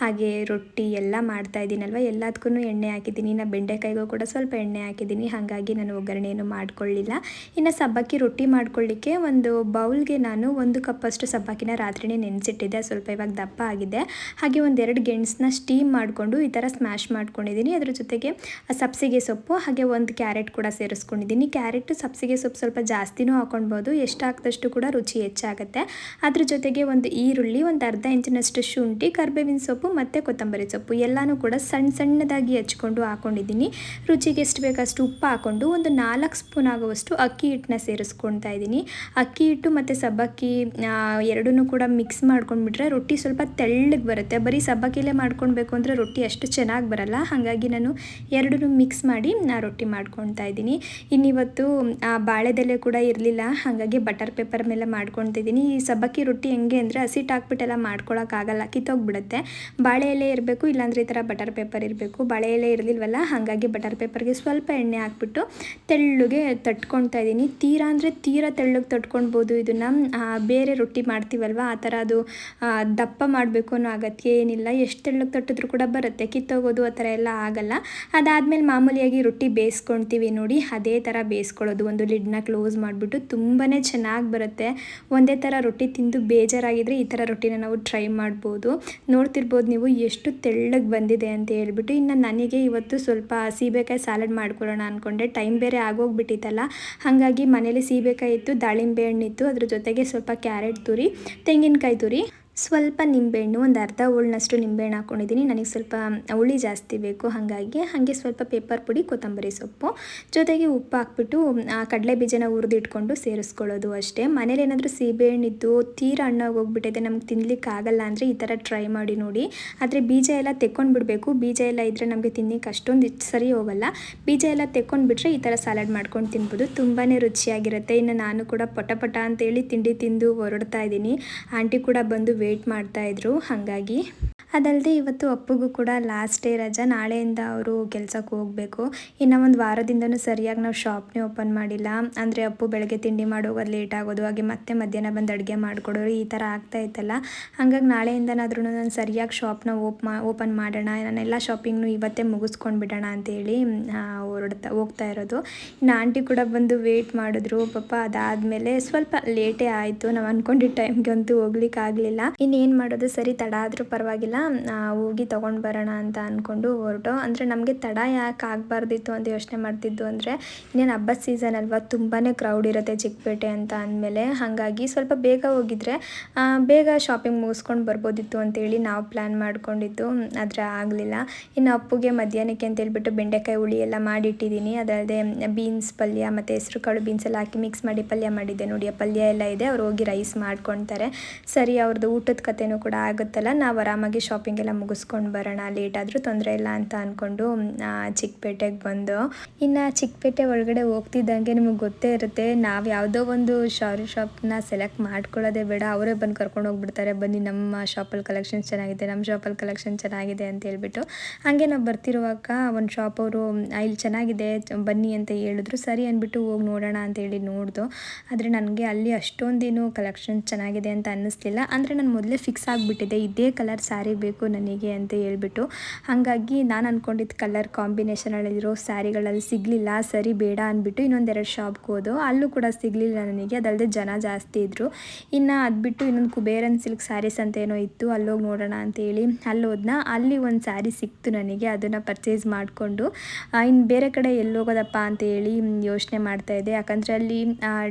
ಹಾಗೆ ರೊಟ್ಟಿ ಎಲ್ಲ ಮಾಡ್ತಾ ಇದ್ದೀನಲ್ವ? ಎಲ್ಲದಕ್ಕೂ ಎಣ್ಣೆ ಹಾಕಿದ್ದೀನಿ. ಇನ್ನು ಬೆಂಡೆಕಾಯಿಗೂ ಕೂಡ ಸ್ವಲ್ಪ ಎಣ್ಣೆ ಹಾಕಿದ್ದೀನಿ. ಹಾಗಾಗಿ ನಾನು ಒಗ್ಗರಣೆಯನ್ನು ಮಾಡ್ಕೊಳ್ಳಿಲ್ಲ. ಇನ್ನು ಸಬ್ಬಕ್ಕಿ ರೊಟ್ಟಿ ಮಾಡ್ಕೊಳ್ಳಿಕ್ಕೆ ಒಂದು ಬೌಲ್ಗೆ ನಾನು ಒಂದು ಕಪ್ಪಷ್ಟು ಸಬ್ಬಕ್ಕಿನ ರಾತ್ರಿನೇ ನೆನೆಸಿಟ್ಟಿದ್ದೆ. ಸ್ವಲ್ಪ ಇವಾಗ ದಪ್ಪ ಆಗಿದೆ. ಹಾಗೆ ಒಂದೆರಡು ಗೆಣಸನ್ನ ಸ್ಟೀಮ್ ಮಾಡಿಕೊಂಡು ಈ ಥರ ಸ್ಮ್ಯಾಶ್ ಮಾಡ್ಕೊಂಡಿದ್ದೀನಿ. ಅದ್ರ ಜೊತೆಗೆ ಸಬ್ಸಿಗೆ ಸೊಪ್ಪು, ಹಾಗೆ ಒಂದು ಕ್ಯಾರೆಟ್ ಕೂಡ ಸೇರಿಸ್ಕೊಂಡಿದ್ದೀನಿ. ಕ್ಯಾರೆಟು ಸಬ್ಸಿಗೆ ಸೊಪ್ಪು ಸ್ವಲ್ಪ ಜಾಸ್ತಿನೂ ಹಾಕೊಳ್ಬೋದು ಎಷ್ಟು ಹಾಕಿದಷ್ಟು ಕೂಡ ರುಚಿ ಹೆಚ್ಚಾಗುತ್ತೆ. ಅದ್ರ ಜೊತೆಗೆ ಒಂದು ಈರುಳ್ಳಿ, ಒಂದು ಅರ್ಧ ಇಂಚಿನಷ್ಟು ಶುಂಠಿ, ಕರ್ಬೇವಿನ ಸೊಪ್ಪು ಮತ್ತು ಕೊತ್ತಂಬರಿ ಸೊಪ್ಪು ಎಲ್ಲನೂ ಕೂಡ ಸಣ್ಣ ಸಣ್ಣದಾಗಿ ಹಚ್ಕೊಂಡು ಹಾಕೊಂಡಿದ್ದೀನಿ. ರುಚಿಗೆ ಎಷ್ಟು ಬೇಕಷ್ಟು ಉಪ್ಪು ಹಾಕ್ಕೊಂಡು ಒಂದು ನಾಲ್ಕು ಸ್ಪೂನ್ ಆಗುವಷ್ಟು ಅಕ್ಕಿ ಹಿಟ್ಟನ್ನ ಸೇರಿಸ್ಕೊಳ್ತಾ ಇದ್ದೀನಿ. ಅಕ್ಕಿ ಹಿಟ್ಟು ಮತ್ತು ಸಬ್ಬಕ್ಕಿ ಎರಡೂ ಕೂಡ ಮಿಕ್ಸ್ ಮಾಡ್ಕೊಂಡ್ಬಿಟ್ರೆ ರೊಟ್ಟಿ ಸ್ವಲ್ಪ ತೆಳ್ಳಗೆ ಬರುತ್ತೆ. ಬರೀ ಸಬ್ಬಕ್ಕಿಲೇ ಮಾಡ್ಕೊಳ್ಬೇಕು ಅಂದರೆ ರೊಟ್ಟಿ ಅಷ್ಟು ಚೆನ್ನಾಗಿ ಬರಲ್ಲ. ಹಾಗಾಗಿ ನಾನು ಎರಡೂ ಮಿಕ್ಸ್ ಮಾಡಿ ನಾ ರೊಟ್ಟಿ ಮಾಡ್ಕೊಳ್ತಾ ಇದ್ದೀನಿ. ಇನ್ನಿವತ್ತು ಬಾಳೆದೆಲೆ ಕೂಡ ಇರಲಿಲ್ಲ. ಹಾಗಾಗಿ ಬಟರ್ ಪೇಪರ್ ಮೇಲೆ ಮಾಡ್ಕೊಳ್ತಿದ್ದೀನಿ. ಈ ಸಬ್ಬಕ್ಕಿ ರೊಟ್ಟಿ ಹೆಂಗೆ ಅಂದರೆ ಹಸಿಟ್ಟು ಹಾಕ್ಬಿಟ್ಟೆಲ್ಲ ಮಾಡ್ಕೊಳಕ್ಕಾಗಲ್ಲ ಕಿತ್ತೋಗ್ಬಿಡುತ್ತೆ. ಬಾಳೆ ಎಲೆ ಇರಬೇಕು, ಇಲ್ಲಾಂದರೆ ಈ ಥರ ಬಟರ್ ಪೇಪರ್ ಇರಬೇಕು. ಬಾಳೆ ಎಲೆ ಇರಲಿಲ್ವಲ್ಲ, ಹಾಗಾಗಿ ಬಟರ್ ಪೇಪರ್ಗೆ ಸ್ವಲ್ಪ ಎಣ್ಣೆ ಹಾಕ್ಬಿಟ್ಟು ತೆಳ್ಳುಗೆ ತಟ್ಕೊಳ್ತಾ ಇದ್ದೀನಿ. ತೀರಾ ಅಂದರೆ ತೀರಾ ತೆಳ್ಳಗೆ ತಟ್ಕೊಳ್ಬೋದು ಇದನ್ನು. ಬೇರೆ ರೊಟ್ಟಿ ಮಾಡ್ತೀವಲ್ವ, ಆ ಥರ ಅದು ದಪ್ಪ ಮಾಡಬೇಕು ಅನ್ನೋ ಅಗತ್ಯ ಏನಿಲ್ಲ. ಎಷ್ಟು ತೆಳ್ಳಗೆ ತಟ್ಟಿದ್ರು ಕೂಡ ಬರುತ್ತೆ, ಕಿತ್ತೋಗೋದು ಆ ಥರ ಎಲ್ಲ ಆಗಲ್ಲ. ಅದಾದಮೇಲೆ ಮಾಮೂಲಿಯಾಗಿ ರೊಟ್ಟಿ ಬೇಯಿಸ್ಕೊಳ್ತೀವಿ ನೋಡಿ, ಅದೇ ಥರ ಬೇಯಿಸ್ಕೊಳ್ಳೋದು. ಒಂದು ಲಿಡ್ನ ಕ್ಲೋಸ್ ಮಾಡಿಬಿಟ್ಟು ತುಂಬಾ ಚೆನ್ನಾಗಿ ಬರುತ್ತೆ? ಒಂದೇ ಥರ ರೊಟ್ಟಿ ತಿಂದು ಬೇಜಾರಾಗಿದ್ದರೆ ಈ ಥರ ರೊಟ್ಟಿನ ನಾವು ಟ್ರೈ ಮಾಡ್ಬೋದು. ನೋಡ್ತಿರ್ಬೋದು ನೀವು ಎಷ್ಟು ತೆಳ್ಳಗೆ ಬಂದಿದೆ ಅಂತ ಹೇಳ್ಬಿಟ್ಟು. ಇನ್ನು ನನಗೆ ಇವತ್ತು ಸ್ವಲ್ಪ ಸೀಬೆಕಾಯಿ ಸ್ಯಾಲಡ್ ಮಾಡ್ಕೊಳ್ಳೋಣ ಅಂದ್ಕೊಂಡೆ ಟೈಮ್ ಬೇರೆ ಆಗೋಗ್ಬಿಟ್ಟಿತ್ತಲ್ಲ. ಹಾಗಾಗಿ ಮನೇಲಿ ಸೀಬೆಕಾಯಿ ಇತ್ತು, ದಾಳಿಂಬೆ ಹಣ್ಣಿತ್ತು ಅದ್ರ ಜೊತೆಗೆ ಸ್ವಲ್ಪ ಕ್ಯಾರೆಟ್ ತುರಿ, ತೆಂಗಿನಕಾಯಿ ತುರಿ. ಸ್ವಲ್ಪ ನಿಂಬೆಹಣ್ಣು, ಒಂದು ಅರ್ಧ ಹೋಳ್ನಷ್ಟು ನಿಂಬೆಹಣ್ಣು ಹಾಕ್ಕೊಂಡಿದ್ದೀನಿ ನನಗೆ ಸ್ವಲ್ಪ ಹುಳಿ ಜಾಸ್ತಿ ಬೇಕು ಹಾಗಾಗಿ. ಹಾಗೆ ಸ್ವಲ್ಪ ಪೇಪರ್ ಪುಡಿ, ಕೊತ್ತಂಬರಿ ಸೊಪ್ಪು. ಜೊತೆಗೆ ಉಪ್ಪು ಹಾಕ್ಬಿಟ್ಟು ಕಡಲೆ ಬೀಜನ ಹುರಿದಿಟ್ಕೊಂಡು ಸೇರಿಸ್ಕೊಳ್ಳೋದು ಅಷ್ಟೇ. ಮನೇಲಿ ಏನಾದರೂ ಸೀಬೆಹಣ್ಣಿದ್ದು ತೀರ ಹಣ್ಣಾಗಿ ಹೋಗ್ಬಿಟ್ಟಿದೆ, ನಮ್ಗೆ ತಿನ್ಲಿಕ್ಕೆ ಆಗಲ್ಲ ಅಂದರೆ ಈ ಥರ ಟ್ರೈ ಮಾಡಿ ನೋಡಿ. ಆದರೆ ಬೀಜ ಎಲ್ಲ ತೆಕ್ಕೊಂಡು ಬಿಡಬೇಕು ಬೀಜ ಎಲ್ಲ ಇದ್ದರೆ ನಮಗೆ ತಿನ್ನಕ್ಕೆ ಅಷ್ಟೊಂದು ಸರಿ ಹೋಗಲ್ಲ. ಬೀಜ ಎಲ್ಲ ತೆಕ್ಕೊಂಡು ಬಿಟ್ರೆ ಈ ಥರ ಸಲಾಡ್ ಮಾಡ್ಕೊಂಡು ತಿನ್ಬೋದು. ತುಂಬಾ ರುಚಿಯಾಗಿರುತ್ತೆ. ಇನ್ನು ನಾನು ಕೂಡ ಪಟ ಪಟ ಅಂತೇಳಿ ತಿಂಡಿ ತಿಂದು ಹೊರಡ್ತಾ ಇದ್ದೀನಿ. ಆಂಟಿ ಕೂಡ ಬಂದು ವೇಟ್ ಮಾಡ್ತಾಯಿದ್ರು ಹಾಗಾಗಿ. ಅದಲ್ಲದೆ ಇವತ್ತು ಅಪ್ಪಗೂ ಕೂಡ ಲಾಸ್ಟ್ ಡೇ ರಜಾ, ನಾಳೆಯಿಂದ ಅವರು ಕೆಲಸಕ್ಕೆ ಹೋಗಬೇಕು. ಇನ್ನು ಒಂದು ವಾರದಿಂದನೂ ಸರಿಯಾಗಿ ನಾವು ಶಾಪ್ನೇ ಓಪನ್ ಮಾಡಿಲ್ಲ. ಅಂದರೆ ಅಪ್ಪು ಬೆಳಗ್ಗೆ ತಿಂಡಿ ಮಾಡೋವಾಗ ಲೇಟ್ ಆಗೋದು, ಹಾಗೆ ಮತ್ತೆ ಮಧ್ಯಾಹ್ನ ಬಂದು ಅಡುಗೆ ಮಾಡಿಕೊಡೋರು, ಈ ಥರ ಆಗ್ತಾ ಇತ್ತಲ್ಲ. ಹಾಗಾಗಿ ನಾಳೆಯಿಂದನಾದ್ರೂ ನಾನು ಸರಿಯಾಗಿ ಶಾಪ್ನ ಓಪ್ ಮಾ ಓಪನ್ ಮಾಡೋಣ ನಾನೆಲ್ಲ ಶಾಪಿಂಗ್ನು ಇವತ್ತೇ ಮುಗಿಸ್ಕೊಂಡು ಬಿಡೋಣ ಅಂತೇಳಿ ಹೊರಡ್ತಾ, ಹೋಗ್ತಾ ಇರೋದು. ಇನ್ನು ಆಂಟಿ ಕೂಡ ಬಂದು ವೇಟ್ ಮಾಡಿದ್ರು. ಪಾಪ ಅದಾದಮೇಲೆ ಸ್ವಲ್ಪ ಲೇಟೇ ಆಯಿತು. ನಾವು ಅಂದ್ಕೊಂಡಿದ್ದ ಟೈಮ್ಗೆ ಅಂತೂ ಹೋಗ್ಲಿಕ್ಕೆ ಆಗಲಿಲ್ಲ ಇನ್ನೇನು ಮಾಡೋದು ಸರಿ ತಡ ಆದರೂ ಪರವಾಗಿಲ್ಲ ಹೋಗಿ ತೊಗೊಂಡು ಬರೋಣ ಅಂತ ಅಂದ್ಕೊಂಡು ಹೊರಟು. ಅಂದರೆ ನಮಗೆ ತಡ ಯಾಕೆ ಆಗಬಾರ್ದಿತ್ತು ಅಂತ ಯೋಚನೆ ಮಾಡ್ತಿದ್ದು ಅಂದರೆ, ಇನ್ನೇನು ಹಬ್ಬದ ಸೀಸನ್ ಅಲ್ವಾ ತುಂಬಾ ಕ್ರೌಡ್ ಇರುತ್ತೆ ಚಿಕ್ಕಪೇಟೆ ಅಂತ ಅಂದಮೇಲೆ. ಹಾಗಾಗಿ ಸ್ವಲ್ಪ ಬೇಗ ಹೋಗಿದ್ರೆ ಬೇಗ ಶಾಪಿಂಗ್ ಮುಗಿಸ್ಕೊಂಡು ಬರ್ಬೋದಿತ್ತು ಅಂತೇಳಿ ನಾವು ಪ್ಲ್ಯಾನ್ ಮಾಡ್ಕೊಂಡಿದ್ದು. ಆದರೆ ಆಗಲಿಲ್ಲ. ಇನ್ನು ಅಪ್ಪುಗೆ ಮಧ್ಯಾಹ್ನಕ್ಕೆ ಅಂತ ಹೇಳ್ಬಿಟ್ಟು ಬೆಂಡೆಕಾಯಿ ಹುಳಿ ಎಲ್ಲ ಮಾಡಿಟ್ಟಿದ್ದೀನಿ. ಅದಲ್ಲದೆ ಬೀನ್ಸ್ ಪಲ್ಯ ಮತ್ತು ಹೆಸರು ಕಾಳು ಬೀನ್ಸ್ ಎಲ್ಲ ಹಾಕಿ ಮಿಕ್ಸ್ ಮಾಡಿ ಪಲ್ಯ ಮಾಡಿದ್ದೆ. ನೋಡಿ ಪಲ್ಯ ಎಲ್ಲ ಇದೆ. ಅವ್ರು ಹೋಗಿ ರೈಸ್ ಮಾಡ್ಕೊತಾರೆ. ಸರಿ ಅವ್ರದ್ದು ಊಟದ ಕಥೆನೂ ಕೂಡ ಆಗುತ್ತಲ್ಲ, ನಾವು ಆರಾಮಾಗಿ ಶಾಪಿಂಗ್ ಎಲ್ಲ ಮುಗಿಸ್ಕೊಂಡು ಬರೋಣ ಲೇಟ್ ಆದರೂ ತೊಂದರೆ ಇಲ್ಲ ಅಂತ ಅಂದ್ಕೊಂಡು ಚಿಕ್ಕಪೇಟೆಗೆ ಬಂದು. ಇನ್ನು ಚಿಕ್ಕಪೇಟೆ ಒಳಗಡೆ ಹೋಗ್ತಿದ್ದಂಗೆ ನಿಮಗೆ ಗೊತ್ತೇ ಇರುತ್ತೆ, ನಾವು ಯಾವುದೋ ಒಂದು ಶಾರಿ ಶಾಪ್ನ ಸೆಲೆಕ್ಟ್ ಮಾಡ್ಕೊಳ್ಳೋದೇ ಬೇಡ, ಅವರೇ ಬಂದು ಕರ್ಕೊಂಡು ಹೋಗ್ಬಿಡ್ತಾರೆ, ಬನ್ನಿ ನಮ್ಮ ಶಾಪಲ್ಲಿ ಕಲೆಕ್ಷನ್ಸ್ ಚೆನ್ನಾಗಿದೆ ನಮ್ಮ ಶಾಪಲ್ಲಿ ಕಲೆಕ್ಷನ್ ಚೆನ್ನಾಗಿದೆ ಅಂತ ಹೇಳ್ಬಿಟ್ಟು. ಹಾಗೆ ನಾವು ಬರ್ತಿರುವಾಗ ಒಂದು ಶಾಪ್ ಅವರು ಇಲ್ಲಿ ಚೆನ್ನಾಗಿದೆ, ಬನ್ನಿ ಅಂತ ಹೇಳಿದ್ರು, ಸರಿ ಅಂದ್ಬಿಟ್ಟು ಹೋಗಿ ನೋಡೋಣ ಅಂತ ಹೇಳಿ ನೋಡ್ದು. ಆದರೆ ನನಗೆ ಅಲ್ಲಿ ಅಷ್ಟೊಂದೇನು ಕಲೆಕ್ಷನ್ಸ್ ಚೆನ್ನಾಗಿದೆ ಅಂತ ಅನ್ನಿಸ್ಲಿಲ್ಲ, ಅಂದರೆ ನಾನು ಮೊದಲೇ ಫಿಕ್ಸ್ ಆಗಿಬಿಟ್ಟಿದೆ. ಇದೇ ಕಲರ್ ಸ್ಯಾರಿ ಬೇಕು ನನಗೆ ಅಂತ ಹೇಳ್ಬಿಟ್ಟು. ಹಾಗಾಗಿ ನಾನು ಅಂದ್ಕೊಂಡಿದ್ದ ಕಲರ್ ಕಾಂಬಿನೇಷನಲ್ಲಿರೋ ಸ್ಯಾರಿಗಳಲ್ಲಿ ಸಿಗಲಿಲ್ಲ. ಸರಿ, ಬೇಡ ಅಂದ್ಬಿಟ್ಟು ಇನ್ನೊಂದೆರಡು ಶಾಪ್ಗೆ ಹೋದೋ. ಅಲ್ಲೂ ಕೂಡ ಸಿಗಲಿಲ್ಲ ನನಗೆ. ಅದಲ್ಲದೆ ಜನ ಜಾಸ್ತಿ ಇದ್ದರು ಇನ್ನು ಅದು ಬಿಟ್ಟು ಇನ್ನೊಂದು ಕುಬೇರನ್ ಸಿಲ್ಕ್ ಸ್ಯಾರೀಸ್ ಅಂತ ಏನೋ ಇತ್ತು. ಅಲ್ಲೋಗಿ ನೋಡೋಣ ಅಂತೇಳಿ ಅಲ್ಲಿ ಹೋದ್ನ ಅಲ್ಲಿ ಒಂದು ಸ್ಯಾರಿ ಸಿಕ್ತು ನನಗೆ. ಅದನ್ನು ಪರ್ಚೇಸ್ ಮಾಡಿಕೊಂಡು ಇನ್ನು ಬೇರೆ ಕಡೆ ಎಲ್ಲಿ ಹೋಗೋದಪ್ಪ ಅಂತ ಹೇಳಿ ಯೋಚನೆ ಮಾಡ್ತಾ ಇದ್ದೆ. ಯಾಕಂದರೆ ಅಲ್ಲಿ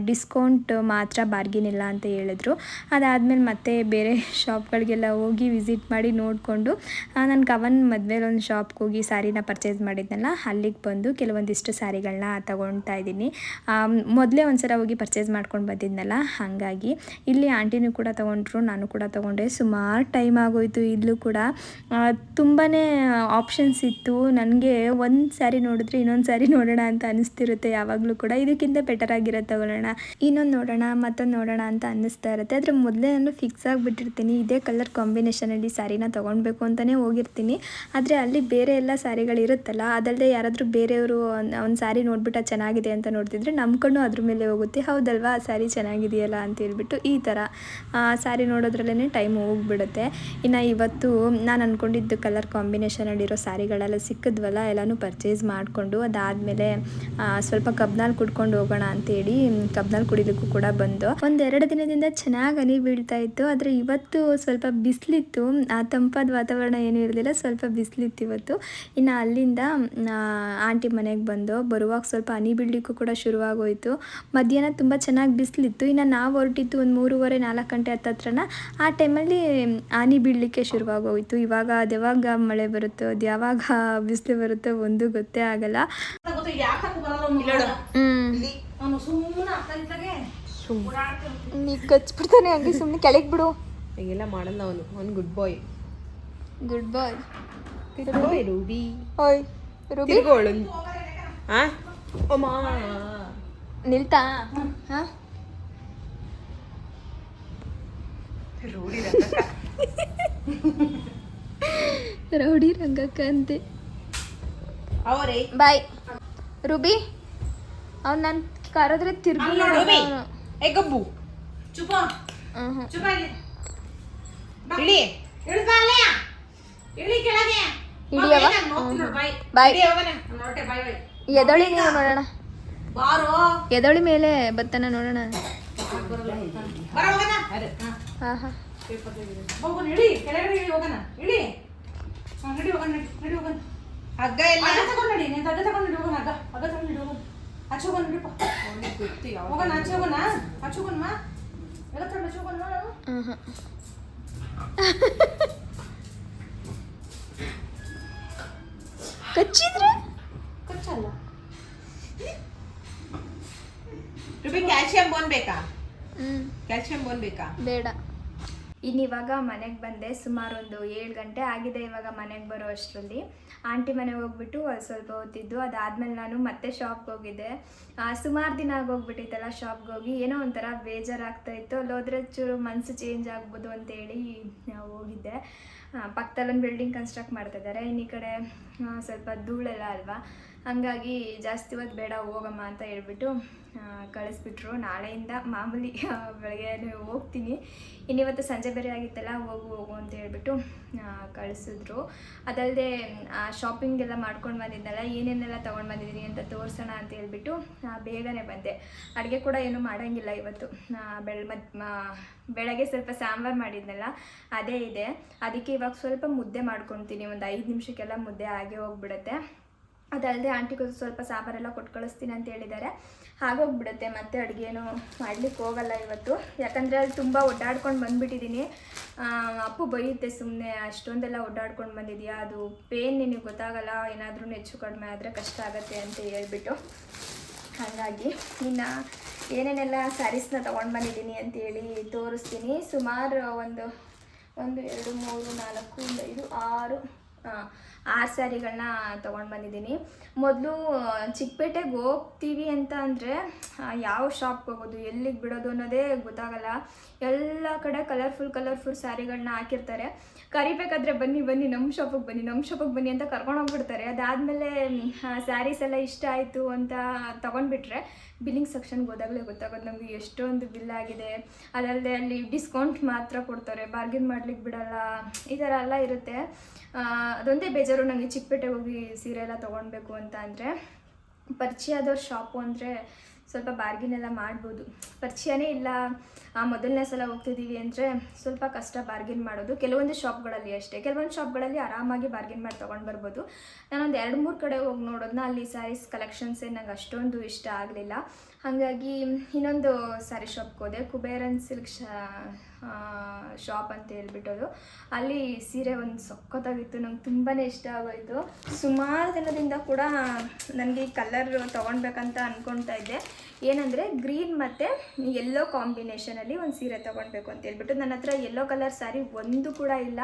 ಡಿಸ್ಕೌಂಟ್ ಮಾತ್ರ ಬಾರ್ಗಿನ್ ಇಲ್ಲ ಅಂತ ಹೇಳಿದ್ರು. ಅದಾದಮೇಲೆ ಮತ್ತೆ ಬೇರೆ ಶಾಪ್ಗಳಿಗೆಲ್ಲ ಹೋಗಿ ವಿಸಿಟ್ ಮಾಡಿ ನೋಡಿಕೊಂಡು ನಾನು ಕವನ್ ಮದುವೆಲಿ ಒಂದು ಶಾಪ್ಗೆ ಹೋಗಿ ಸ್ಯಾರಿನ ಪರ್ಚೇಸ್ ಮಾಡಿದ್ನಲ್ಲ, ಅಲ್ಲಿಗೆ ಬಂದು ಕೆಲವೊಂದಿಷ್ಟು ಸ್ಯಾರಿಗಳನ್ನ ತಗೊಳ್ತಾ ಇದ್ದೀನಿ. ಮೊದಲೇ ಒಂದ್ಸಲ ಹೋಗಿ ಪರ್ಚೇಸ್ ಮಾಡ್ಕೊಂಡು ಬಂದಿದ್ನಲ್ಲ, ಹಾಗಾಗಿ ಇಲ್ಲಿ ಆಂಟಿನೂ ಕೂಡ ತೊಗೊಂಡ್ರು, ನಾನು ಕೂಡ ತೊಗೊಂಡೆ. ಸುಮಾರು ಟೈಮ್ ಆಗೋಯಿತು ಇಲ್ಲೂ ಕೂಡ. ತುಂಬಾ ಆಪ್ಷನ್ಸ್ ಇತ್ತು. ನನಗೆ ಒಂದು ಸ್ಯಾರಿ ನೋಡಿದ್ರೆ ಇನ್ನೊಂದು ಸ್ಯಾರಿ ನೋಡೋಣ ಅಂತ ಅನಿಸ್ತಿರುತ್ತೆ, ಯಾವಾಗಲೂ ಕೂಡ. ಇದಕ್ಕಿಂತ ಬೆಟರ್ ಆಗಿರೋ ತಗೊಳ್ಳೋಣ. ಇನ್ನೊಂದು ನೋಡೋಣ, ಮತ್ತೊಂದು ನೋಡೋಣ ಅಂತ ಅನ್ನಿಸ್ತಾ ಇರುತ್ತೆ. ಆದರೆ ಮೊದಲೇ ನಾನು ಫಿಕ್ಸ್ ಆಗಿಬಿಟ್ಟಿರ್ತೀನಿ ಇದೇ ಕಲರ್ ಕಾಂಬಿನೇಷನಲ್ಲಿ ಸ್ಯಾರಿನ ತೊಗೊಳ್ಬೇಕು ಅಂತಲೇ ಹೋಗಿರ್ತೀನಿ. ಆದರೆ ಅಲ್ಲಿ ಬೇರೆ ಎಲ್ಲ ಸ್ಯಾರಿಗಳಿರುತ್ತಲ್ಲ ಅದಲ್ಲದೆ ಯಾರಾದರೂ ಬೇರೆಯವರು ಒಂದು ಸ್ಯಾರಿ ನೋಡ್ಬಿಟ್ಟು ಚೆನ್ನಾಗಿದೆ ಅಂತ ನೋಡ್ತಿದ್ರೆ ನಮ್ಮ ಕಣ್ಣು ಅದ್ರ ಮೇಲೆ ಹೋಗುತ್ತೆ. ಹೌದಲ್ವಾ? ಆ ಸ್ಯಾರಿ ಚೆನ್ನಾಗಿದೆಯಲ್ಲ ಅಂತ ಹೇಳ್ಬಿಟ್ಟು ಈ ಥರ ಸ್ಯಾರಿ ನೋಡೋದ್ರಲ್ಲೇ ಟೈಮ್ ಹೋಗ್ಬಿಡುತ್ತೆ. ಇನ್ನು ಇವತ್ತು ನಾನು ಅಂದ್ಕೊಂಡಿದ್ದು ಕಲರ್ ಕಾಂಬಿನೇಷನಲ್ಲಿರೋ ಸ್ಯಾರಿಗಳೆಲ್ಲ ಸಿಕ್ಕಿದ್ವಲ್ಲ, ಎಲ್ಲನೂ ಪರ್ಚೇಸ್ ಮಾಡಿಕೊಂಡು ಅದಾದಮೇಲೆ ಸ್ವಲ್ಪ ಕಬ್ನಾಲ್ ಕುಡ್ಕೊಂಡು ಹೋಗೋಣ ಅಂತೇಳಿ ಕಬ್ನಾಲ್ ಕುಡಿಲಿಕ್ಕೂ ಕೂಡ ಬಂದು ಒಂದೆರಡು ದಿನದಿಂದ ಚೆನ್ನಾಗಿ ಅನಿ ಬೀಳ್ತಾ ಇತ್ತು. ಆದರೆ ಇವತ್ತು ಸ್ವಲ್ಪ ಬಿಸಿಲಿತ್ತು. ತಂಪಾದ ವಾತಾವರಣ ಏನೂ ಇರಲಿಲ್ಲ ಸ್ವಲ್ಪ ಬಿಸಿಲಿತ್ತು ಇವತ್ತು. ಇನ್ನು ಅಲ್ಲಿಂದ ಆಂಟಿ ಮನೆಗೆ ಬಂದು ಬರುವಾಗ ಸ್ವಲ್ಪ ಹನಿ ಬೀಳಲಿಕ್ಕೂ ಕೂಡ ಶುರುವಾಗೋಯಿತು. ಮಧ್ಯಾಹ್ನ ತುಂಬ ಚೆನ್ನಾಗಿ ಬಿಸಿಲಿತ್ತು. ಇನ್ನು ನಾವು ಹೊರಟಿದ್ದು ಒಂದು ಮೂರುವರೆ ನಾಲ್ಕು ಗಂಟೆ ಹತ್ತತ್ರನ ಆ ಟೈಮಲ್ಲಿ ಹನಿ ಬೀಳಲಿಕ್ಕೆ ಶುರುವಾಗೋಯಿತು. ಇವಾಗ ಅದು ಯಾವಾಗ ಮಳೆ ಬರುತ್ತೋ ಅದು ಯಾವಾಗ ಬಿಸಿಲು ಬರುತ್ತೋ ಒಂದು ಗೊತ್ತೇ ಆಗಲ್ಲ. ಸುಮ್ಮನೆ ಹಂಗೆ ಸುಮ್ಮನೆ ಕೆಳಗೆ ಬಿಡು. ಹೀಗೆಲ್ಲ ಮಾಡಲ್ಲ ಅವನು ಅವ್ನು good boy good boy good boy Ruby ಓಯ್ ರೂಬಿ ತಿರ್ಗೋಳು ಹಾ ಅಮ್ಮ ನಿಲ್ತಾ ಹಾಂ ರೌಡಿ ರಂಗಕ್ಕ ಅಂತೆ ಅವರೇ ಬಾಯ್ ರೂಬಿ ಅವ್ನು ನಾನು ಕರೆದ್ರೆ ತಿರ್ಗಿ ರೂಬಿ ಏ ಗಬ್ಬು ಚುಪ ಹ್ಞೂ ಚುಪ ಇಲ್ಲಿ ಇಳಿ. ಇಳಿಯವ? ಬಾಯ್. ಹೋಗೋಣ ಎದೊಳಿ ನೀವು ನೋಡೋಣ. ಬಾರೋ. ಎದೊಳಿ ಮೇಲೆ ಬತ್ತನ ನೋಡೋಣ. ಹಾ. ಹೋಗೋಣ. ಹಾಂ ಹೋಗೋಣ ಹೋಗೋಣ ಹೋಗೋಣ ಹೋಗೋಣ. ಹಗ್ಗ ಇಲ್ಲ ತಗೊಂಡ್ ನಡಿ. ಹೋಗೋಣ ಹಗ್ಗ ತಗೊಂಡ್ ನಡಿ ಹೋಗೋಣ ಹಗ್ಗ. ಹಗ್ಗ ತಗೊಂಡ್ ನಡಿ ಹೋಗೋಣ. ಹಚ್ಚೋಗೋಣ ಹೋಗೋಣ ನಡಿಪ್ಪ ಹೋಗೋಣ ಆಚೆ ಹೋಗೋಣ. ಆಚೆ ಹೋಗೋಣ ಎಲ್ಲ ತಗೊಂಡು ಆಚೆ ಹೋಗೋಣ ನಾನು ಹ್ಞೂ ಹಾಂ ಕಚ್ಚಿದ್ರೆ ಕಚ್ಚಲ್ಲ ರೂಬಿ ಕ್ಯಾಲ್ಸಿಯಂ ಬೋನ್ ಬೇಕಾ ಹ್ಞೂ ಕ್ಯಾಲ್ಸಿಯಂ ಬೋನ್ ಬೇಕಾ ಬೇಡ ಇನ್ನು ಇವಾಗ ಮನೆಗೆ ಬಂದೆ ಸುಮಾರು ಒಂದು ಏಳು ಗಂಟೆ ಆಗಿದೆ ಇವಾಗ ಮನೆಗೆ ಬರೋ ಅಷ್ಟರಲ್ಲಿ. ಆಂಟಿ ಮನೆಗೆ ಹೋಗ್ಬಿಟ್ಟು ಸ್ವಲ್ಪ ಹೊತ್ತಿದ್ದು, ಅದಾದಮೇಲೆ ನಾನು ಮತ್ತೆ ಶಾಪ್ಗೆ ಹೋಗಿದ್ದೆ. ಸುಮಾರು ದಿನ ಆಗೋಗ್ಬಿಟ್ಟಿತ್ತಲ್ಲ ಶಾಪ್ಗೆ ಹೋಗಿ, ಏನೋ ಒಂಥರ ಬೇಜಾರಾಗ್ತಾ ಇತ್ತು. ಅಲ್ಲಿ ಹೋದ್ರೆ ಚೂರು ಮನಸ್ಸು ಚೇಂಜ್ ಆಗ್ಬೋದು ಅಂತೇಳಿ ಹೋಗಿದ್ದೆ. ಪಕ್ಕದಲ್ಲೊಂದು ಬಿಲ್ಡಿಂಗ್ ಕನ್ಸ್ಟ್ರಕ್ಟ್ ಮಾಡ್ತಾ ಇದ್ದಾರೆ ಇನ್ನು ಕಡೆ ಸ್ವಲ್ಪ ಧೂಳೆಲ್ಲ ಅಲ್ವಾ? ಹಂಗಾಗಿ ಜಾಸ್ತಿ ಹೊತ್ತು ಬೇಡ, ಹೋಗಮ್ಮ ಅಂತ ಹೇಳ್ಬಿಟ್ಟು ಕಳಿಸ್ಬಿಟ್ರು. ನಾಳೆಯಿಂದ ಮಾಮೂಲಿ ಬೆಳಗ್ಗೆ ಹೋಗ್ತೀನಿ. ಇನ್ನಿವತ್ತು ಸಂಜೆ ಬೇರೆ ಆಗಿತ್ತಲ್ಲ, ಹೋಗು ಹೋಗು ಅಂತ ಹೇಳ್ಬಿಟ್ಟು ಕಳಿಸಿದ್ರು. ಅದಲ್ಲದೆ ಶಾಪಿಂಗ್ ಎಲ್ಲ ಮಾಡ್ಕೊಂಡು ಬಂದಿದ್ದಲ್ಲ ಏನೇನೆಲ್ಲ ತೊಗೊಂಡು ಬಂದಿದ್ದೀನಿ ಅಂತ ತೋರಿಸೋಣ ಅಂತ ಹೇಳ್ಬಿಟ್ಟು ಬೇಗನೆ ಬಂದೆ. ಅಡುಗೆ ಕೂಡ ಏನೂ ಮಾಡೋಂಗಿಲ್ಲ ಇವತ್ತು. ಬೆಳ್ ಬೆಳಗ್ಗೆ ಸ್ವಲ್ಪ ಸಾಂಬಾರು ಮಾಡಿದ್ನಲ್ಲ, ಅದೇ ಇದೆ. ಅದಕ್ಕೆ ಇವಾಗ ಸ್ವಲ್ಪ ಮುದ್ದೆ ಮಾಡ್ಕೊತೀನಿ. ಒಂದು ಐದು ನಿಮಿಷಕ್ಕೆಲ್ಲ ಮುದ್ದೆ ಆಗೇ ಹೋಗ್ಬಿಡುತ್ತೆ. ಅದಲ್ಲದೆ ಆಂಟಿಗೂ ಸ್ವಲ್ಪ ಸಾಂಬಾರೆಲ್ಲ ಕೊಟ್ಟು ಕಳಿಸ್ತೀನಿ ಅಂತ ಹೇಳಿದ್ದಾರೆ. ಆಗೋಗ್ಬಿಡುತ್ತೆ ಮತ್ತೆ ಅಡುಗೆನೂ ಮಾಡ್ಲಿಕ್ಕೆ ಹೋಗಲ್ಲ ಇವತ್ತು. ಯಾಕಂದರೆ ಅಲ್ಲಿ ತುಂಬ ಒಡ್ಡಾಡ್ಕೊಂಡು ಬಂದುಬಿಟ್ಟಿದ್ದೀನಿ. ಅಪ್ಪು ಬೈಯುತ್ತೆ ಸುಮ್ಮನೆ ಅಷ್ಟೊಂದೆಲ್ಲ ಒಡ್ಡಾಡ್ಕೊಂಡು ಬಂದಿದೆಯಾ? ಅದು ಪೇನ್ ನಿನಗೆ ಗೊತ್ತಾಗಲ್ಲ, ಏನಾದರೂ ಹೆಚ್ಚು ಕಡಿಮೆ ಆದರೆ ಕಷ್ಟ ಆಗುತ್ತೆ ಅಂತ ಹೇಳ್ಬಿಟ್ಟು. ಹಾಗಾಗಿ ಇನ್ನು ಏನೇನೆಲ್ಲ ಸ್ಯಾರೀಸ್ನ ತೊಗೊಂಡು ಬಂದಿದ್ದೀನಿ ಅಂತೇಳಿ ತೋರಿಸ್ತೀನಿ. ಸುಮಾರು ಒಂದು ಒಂದು, ಎರಡು, ಮೂರು, ನಾಲ್ಕು, ಒಂದು, ಐದು, ಆರು ಆರು ಸ್ಯಾರಿಗಳನ್ನ ತೊಗೊಂಡು ಬಂದಿದ್ದೀನಿ. ಮೊದಲು ಚಿಕ್ಕಪೇಟೆಗೆ ಹೋಗ್ತೀವಿ ಅಂತ ಅಂದರೆ ಯಾವ ಶಾಪ್ಗೆ ಹೋಗೋದು, ಎಲ್ಲಿಗೆ ಬಿಡೋದು ಅನ್ನೋದೇ ಗೊತ್ತಾಗಲ್ಲ. ಎಲ್ಲ ಕಡೆ ಕಲರ್ಫುಲ್ ಕಲರ್ಫುಲ್ ಸ್ಯಾರಿಗಳನ್ನ ಹಾಕಿರ್ತಾರೆ. ಕರಿಬೇಕಾದ್ರೆ ಬನ್ನಿ ಬನ್ನಿ ನಮ್ಮ ಶಾಪಿಗೆ ಬನ್ನಿ ನಮ್ಮ ಶಾಪಿಗೆ ಬನ್ನಿ ಅಂತ ಕರ್ಕೊಂಡು ಹೋಗ್ಬಿಡ್ತಾರೆ ಅದಾದಮೇಲೆ ಸ್ಯಾರೀಸ್ ಎಲ್ಲ ಇಷ್ಟ ಆಯಿತು ಅಂತ ತೊಗೊಂಡ್ಬಿಟ್ರೆ ಬಿಲ್ಲಿಂಗ್ ಸೆಕ್ಷನ್ಗೆ ಹೋದಾಗಲೇ ಗೊತ್ತಾಗೋದು ನಮಗೆ ಎಷ್ಟೊಂದು ಬಿಲ್ ಆಗಿದೆ. ಅದಲ್ಲದೆ ಅಲ್ಲಿ ಡಿಸ್ಕೌಂಟ್ ಮಾತ್ರ ಕೊಡ್ತಾರೆ ಬಾರ್ಗಿನ್ ಮಾಡ್ಲಿಕ್ಕೆ ಬಿಡಲ್ಲ, ಈ ಥರ ಎಲ್ಲ ಇರುತ್ತೆ. ಅದೊಂದೇ ಬೇಜಾರು ನನಗೆ ಚಿಕ್ಕಪೇಟೆಗೆ ಹೋಗಿ ಸೀರೆ ಎಲ್ಲ ತೊಗೊಳ್ಬೇಕು ಅಂತ ಅಂದರೆ ಪರಿಚಯ ಆದವ್ರ ಶಾಪು ಅಂದರೆ ಸ್ವಲ್ಪ ಬಾರ್ಗಿನ್ ಎಲ್ಲ ಮಾಡ್ಬೋದು. ಪರಿಚಯನೇ ಇಲ್ಲ. ಮೊದಲನೇ ಸಲ ಹೋಗ್ತಿದ್ದೀವಿ ಅಂದರೆ ಸ್ವಲ್ಪ ಕಷ್ಟ ಬಾರ್ಗಿನ್ ಮಾಡೋದು. ಕೆಲವೊಂದು ಶಾಪ್ಗಳಲ್ಲಿ ಅಷ್ಟೇ. ಕೆಲವೊಂದು ಶಾಪ್ಗಳಲ್ಲಿ ಆರಾಮಾಗಿ ಬಾರ್ಗಿನ್ ಮಾಡಿ ತೊಗೊಂಡು ಬರ್ಬೋದು. ನಾನೊಂದು ಎರಡು ಮೂರು ಕಡೆ ಹೋಗಿ ನೋಡೋದನ್ನ ಅಲ್ಲಿ ಸ್ಯಾರೀಸ್ ಕಲೆಕ್ಷನ್ಸೇ ನಂಗೆ ಅಷ್ಟೊಂದು ಇಷ್ಟ ಆಗಲಿಲ್ಲ. ಹಾಗಾಗಿ ಇನ್ನೊಂದು ಸ್ಯಾರಿ ಶಾಪ್ಗೆ ಹೋದೆ. ಕುಬೇರನ್ ಸಿಲ್ಕ್ ಶಾಪ್ ಅಂತ ಹೇಳ್ಬಿಟ್ಟೋದು. ಅಲ್ಲಿ ಸೀರೆ ಒಂದು ಸಖತ್ತಾಗಿತ್ತು. ನಂಗೆ ತುಂಬಾ ಇಷ್ಟ ಆಗೋಯಿತು. ಸುಮಾರು ದಿನದಿಂದ ಕೂಡ ನನಗೆ ಈ ಕಲರ್ ತೊಗೊಳ್ಬೇಕಂತ ಅಂದ್ಕೊಳ್ತಾ ಇದ್ದೆ. ಏನಂದರೆ ಗ್ರೀನ್ ಮತ್ತು ಎಲ್ಲೋ ಕಾಂಬಿನೇಷನಲ್ಲಿ ಒಂದು ಸೀರೆ ತೊಗೊಳ್ಬೇಕು ಅಂತ ಹೇಳ್ಬಿಟ್ಟು. ನನ್ನ ಹತ್ರ ಎಲ್ಲೋ ಕಲರ್ ಸ್ಯಾರಿ ಒಂದು ಕೂಡ ಇಲ್ಲ.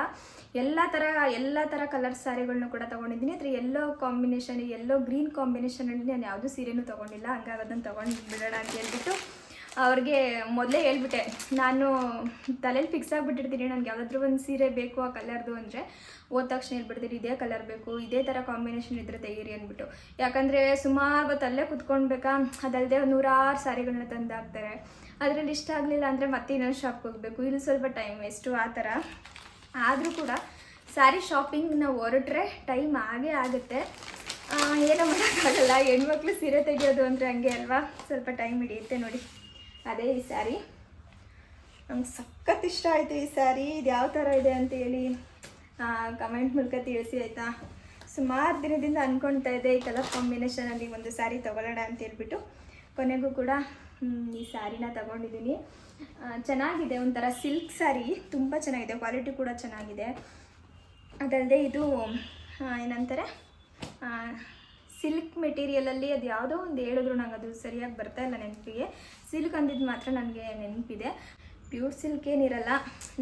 ಎಲ್ಲ ಥರ ಎಲ್ಲ ಥರ ಕಲರ್ ಸ್ಯಾರಿಗಳನ್ನೂ ಕೂಡ ತೊಗೊಂಡಿದ್ದೀನಿ. ಆದರೆ ಎಲ್ಲೋ ಕಾಂಬಿನೇಷನ್ ಎಲ್ಲೋ ಗ್ರೀನ್ ಕಾಂಬಿನೇಷನಲ್ಲಿ ನಾನು ಯಾವುದೂ ಸೀರೆನೂ ತೊಗೊಂಡಿಲ್ಲ. ಹಂಗಾಗಿ ಅದನ್ನು ತೊಗೊಂಡು ಬಿಡೋಣ ಅಂತ ಹೇಳ್ಬಿಟ್ಟು ಅವ್ರಿಗೆ ಮೊದಲೇ ಹೇಳ್ಬಿಟ್ಟೆ, ನಾನು ತಲೆಯಲ್ಲಿ ಫಿಕ್ಸ್ ಆಗಿಬಿಟ್ಟಿರ್ತೀನಿ, ನನಗೆ ಯಾವುದಾದ್ರೂ ಒಂದು ಸೀರೆ ಬೇಕು ಆ ಕಲರ್ದು ಅಂದರೆ ಹೋದ ತಕ್ಷಣ ಹೇಳ್ಬಿಡ್ತೀನಿ, ಇದೇ ಕಲರ್ ಬೇಕು, ಇದೇ ಥರ ಕಾಂಬಿನೇಷನ್ ಇದ್ರೆ ತೆಗೀರಿ ಅಂದ್ಬಿಟ್ಟು. ಯಾಕಂದರೆ ಸುಮಾರು ಹೊತ್ತು ಅಲ್ಲೇ ಕುತ್ಕೊಳ್ಬೇಕಾ ಅದಲ್ಲದೆ ನೂರಾರು ಸಾರಿಗಳನ್ನ ತಂದು ಹಾಕ್ತಾರೆ. ಅದರಲ್ಲಿ ಇಷ್ಟ ಆಗಲಿಲ್ಲ ಅಂದರೆ ಮತ್ತೆ ಇನ್ನೊಂದು ಶಾಪ್ಗೆ ಹೋಗಬೇಕು. ಇಲ್ಲಿ ಸ್ವಲ್ಪ ಟೈಮ್ ವೇಸ್ಟು ಆ ಥರ ಆದರೂ ಕೂಡ ಸ್ಯಾರಿ ಶಾಪಿಂಗ್ ನಾವು ಹೊರಟ್ರೆ ಟೈಮ್ ಆಗೇ ಆಗುತ್ತೆ. ಏನೋ ಮಾಡೋಕ್ಕಾಗಲ್ಲ. ಹೆಣ್ಮಕ್ಳು ಸೀರೆ ತೆಗೆಯೋದು ಅಂದರೆ ಹಂಗೆ ಅಲ್ವಾ? ಸ್ವಲ್ಪ ಟೈಮ್ ಹಿಡಿಯುತ್ತೆ ನೋಡಿ. ಅದೇ ಈ ಸ್ಯಾರಿ. ನಂಗೆ ಸಖತ್ ಇಷ್ಟ ಆಯಿತು ಈ ಸ್ಯಾರಿ. ಇದು ಯಾವ ಥರ ಇದೆ ಅಂತ ಹೇಳಿ ಕಮೆಂಟ್ ಮೂಲಕ ತಿಳಿಸಿ ಆಯಿತಾ? ಸುಮಾರು ದಿನದಿಂದ ಅಂದ್ಕೊಳ್ತಾ ಇದೆ ಈ ಕಲರ್ ಕಾಂಬಿನೇಷನಲ್ಲಿ ಒಂದು ಸ್ಯಾರಿ ತೊಗೊಳ್ಳೋಣ ಅಂತ ಹೇಳ್ಬಿಟ್ಟು. ಕೊನೆಗೂ ಕೂಡ ಈ ಸ್ಯಾರಿನ ತಗೊಂಡಿದ್ದೀನಿ ಚೆನ್ನಾಗಿದೆ, ಒಂಥರ ಸಿಲ್ಕ್ ಸ್ಯಾರಿ. ತುಂಬ ಚೆನ್ನಾಗಿದೆ ಕ್ವಾಲಿಟಿ ಕೂಡ ಚೆನ್ನಾಗಿದೆ. ಅದಲ್ಲದೆ ಇದು ಏನಂತಾರೆ? ಸಿಲ್ಕ್ ಮೆಟೀರಿಯಲಲ್ಲಿ ಅದು ಯಾವುದೋ ಒಂದು ಹೇಳಿದ್ರು ನಂಗೆ ಅದು ಸರಿಯಾಗಿ ಬರ್ತಾ ಇಲ್ಲ ನೆನಪಿಗೆ. ಸಿಲ್ಕ್ ಅಂದಿದ್ದು ಮಾತ್ರ ನನಗೆ ನೆನಪಿದೆ. ಪ್ಯೂರ್ ಸಿಲ್ಕ್ ಏನಿರಲ್ಲ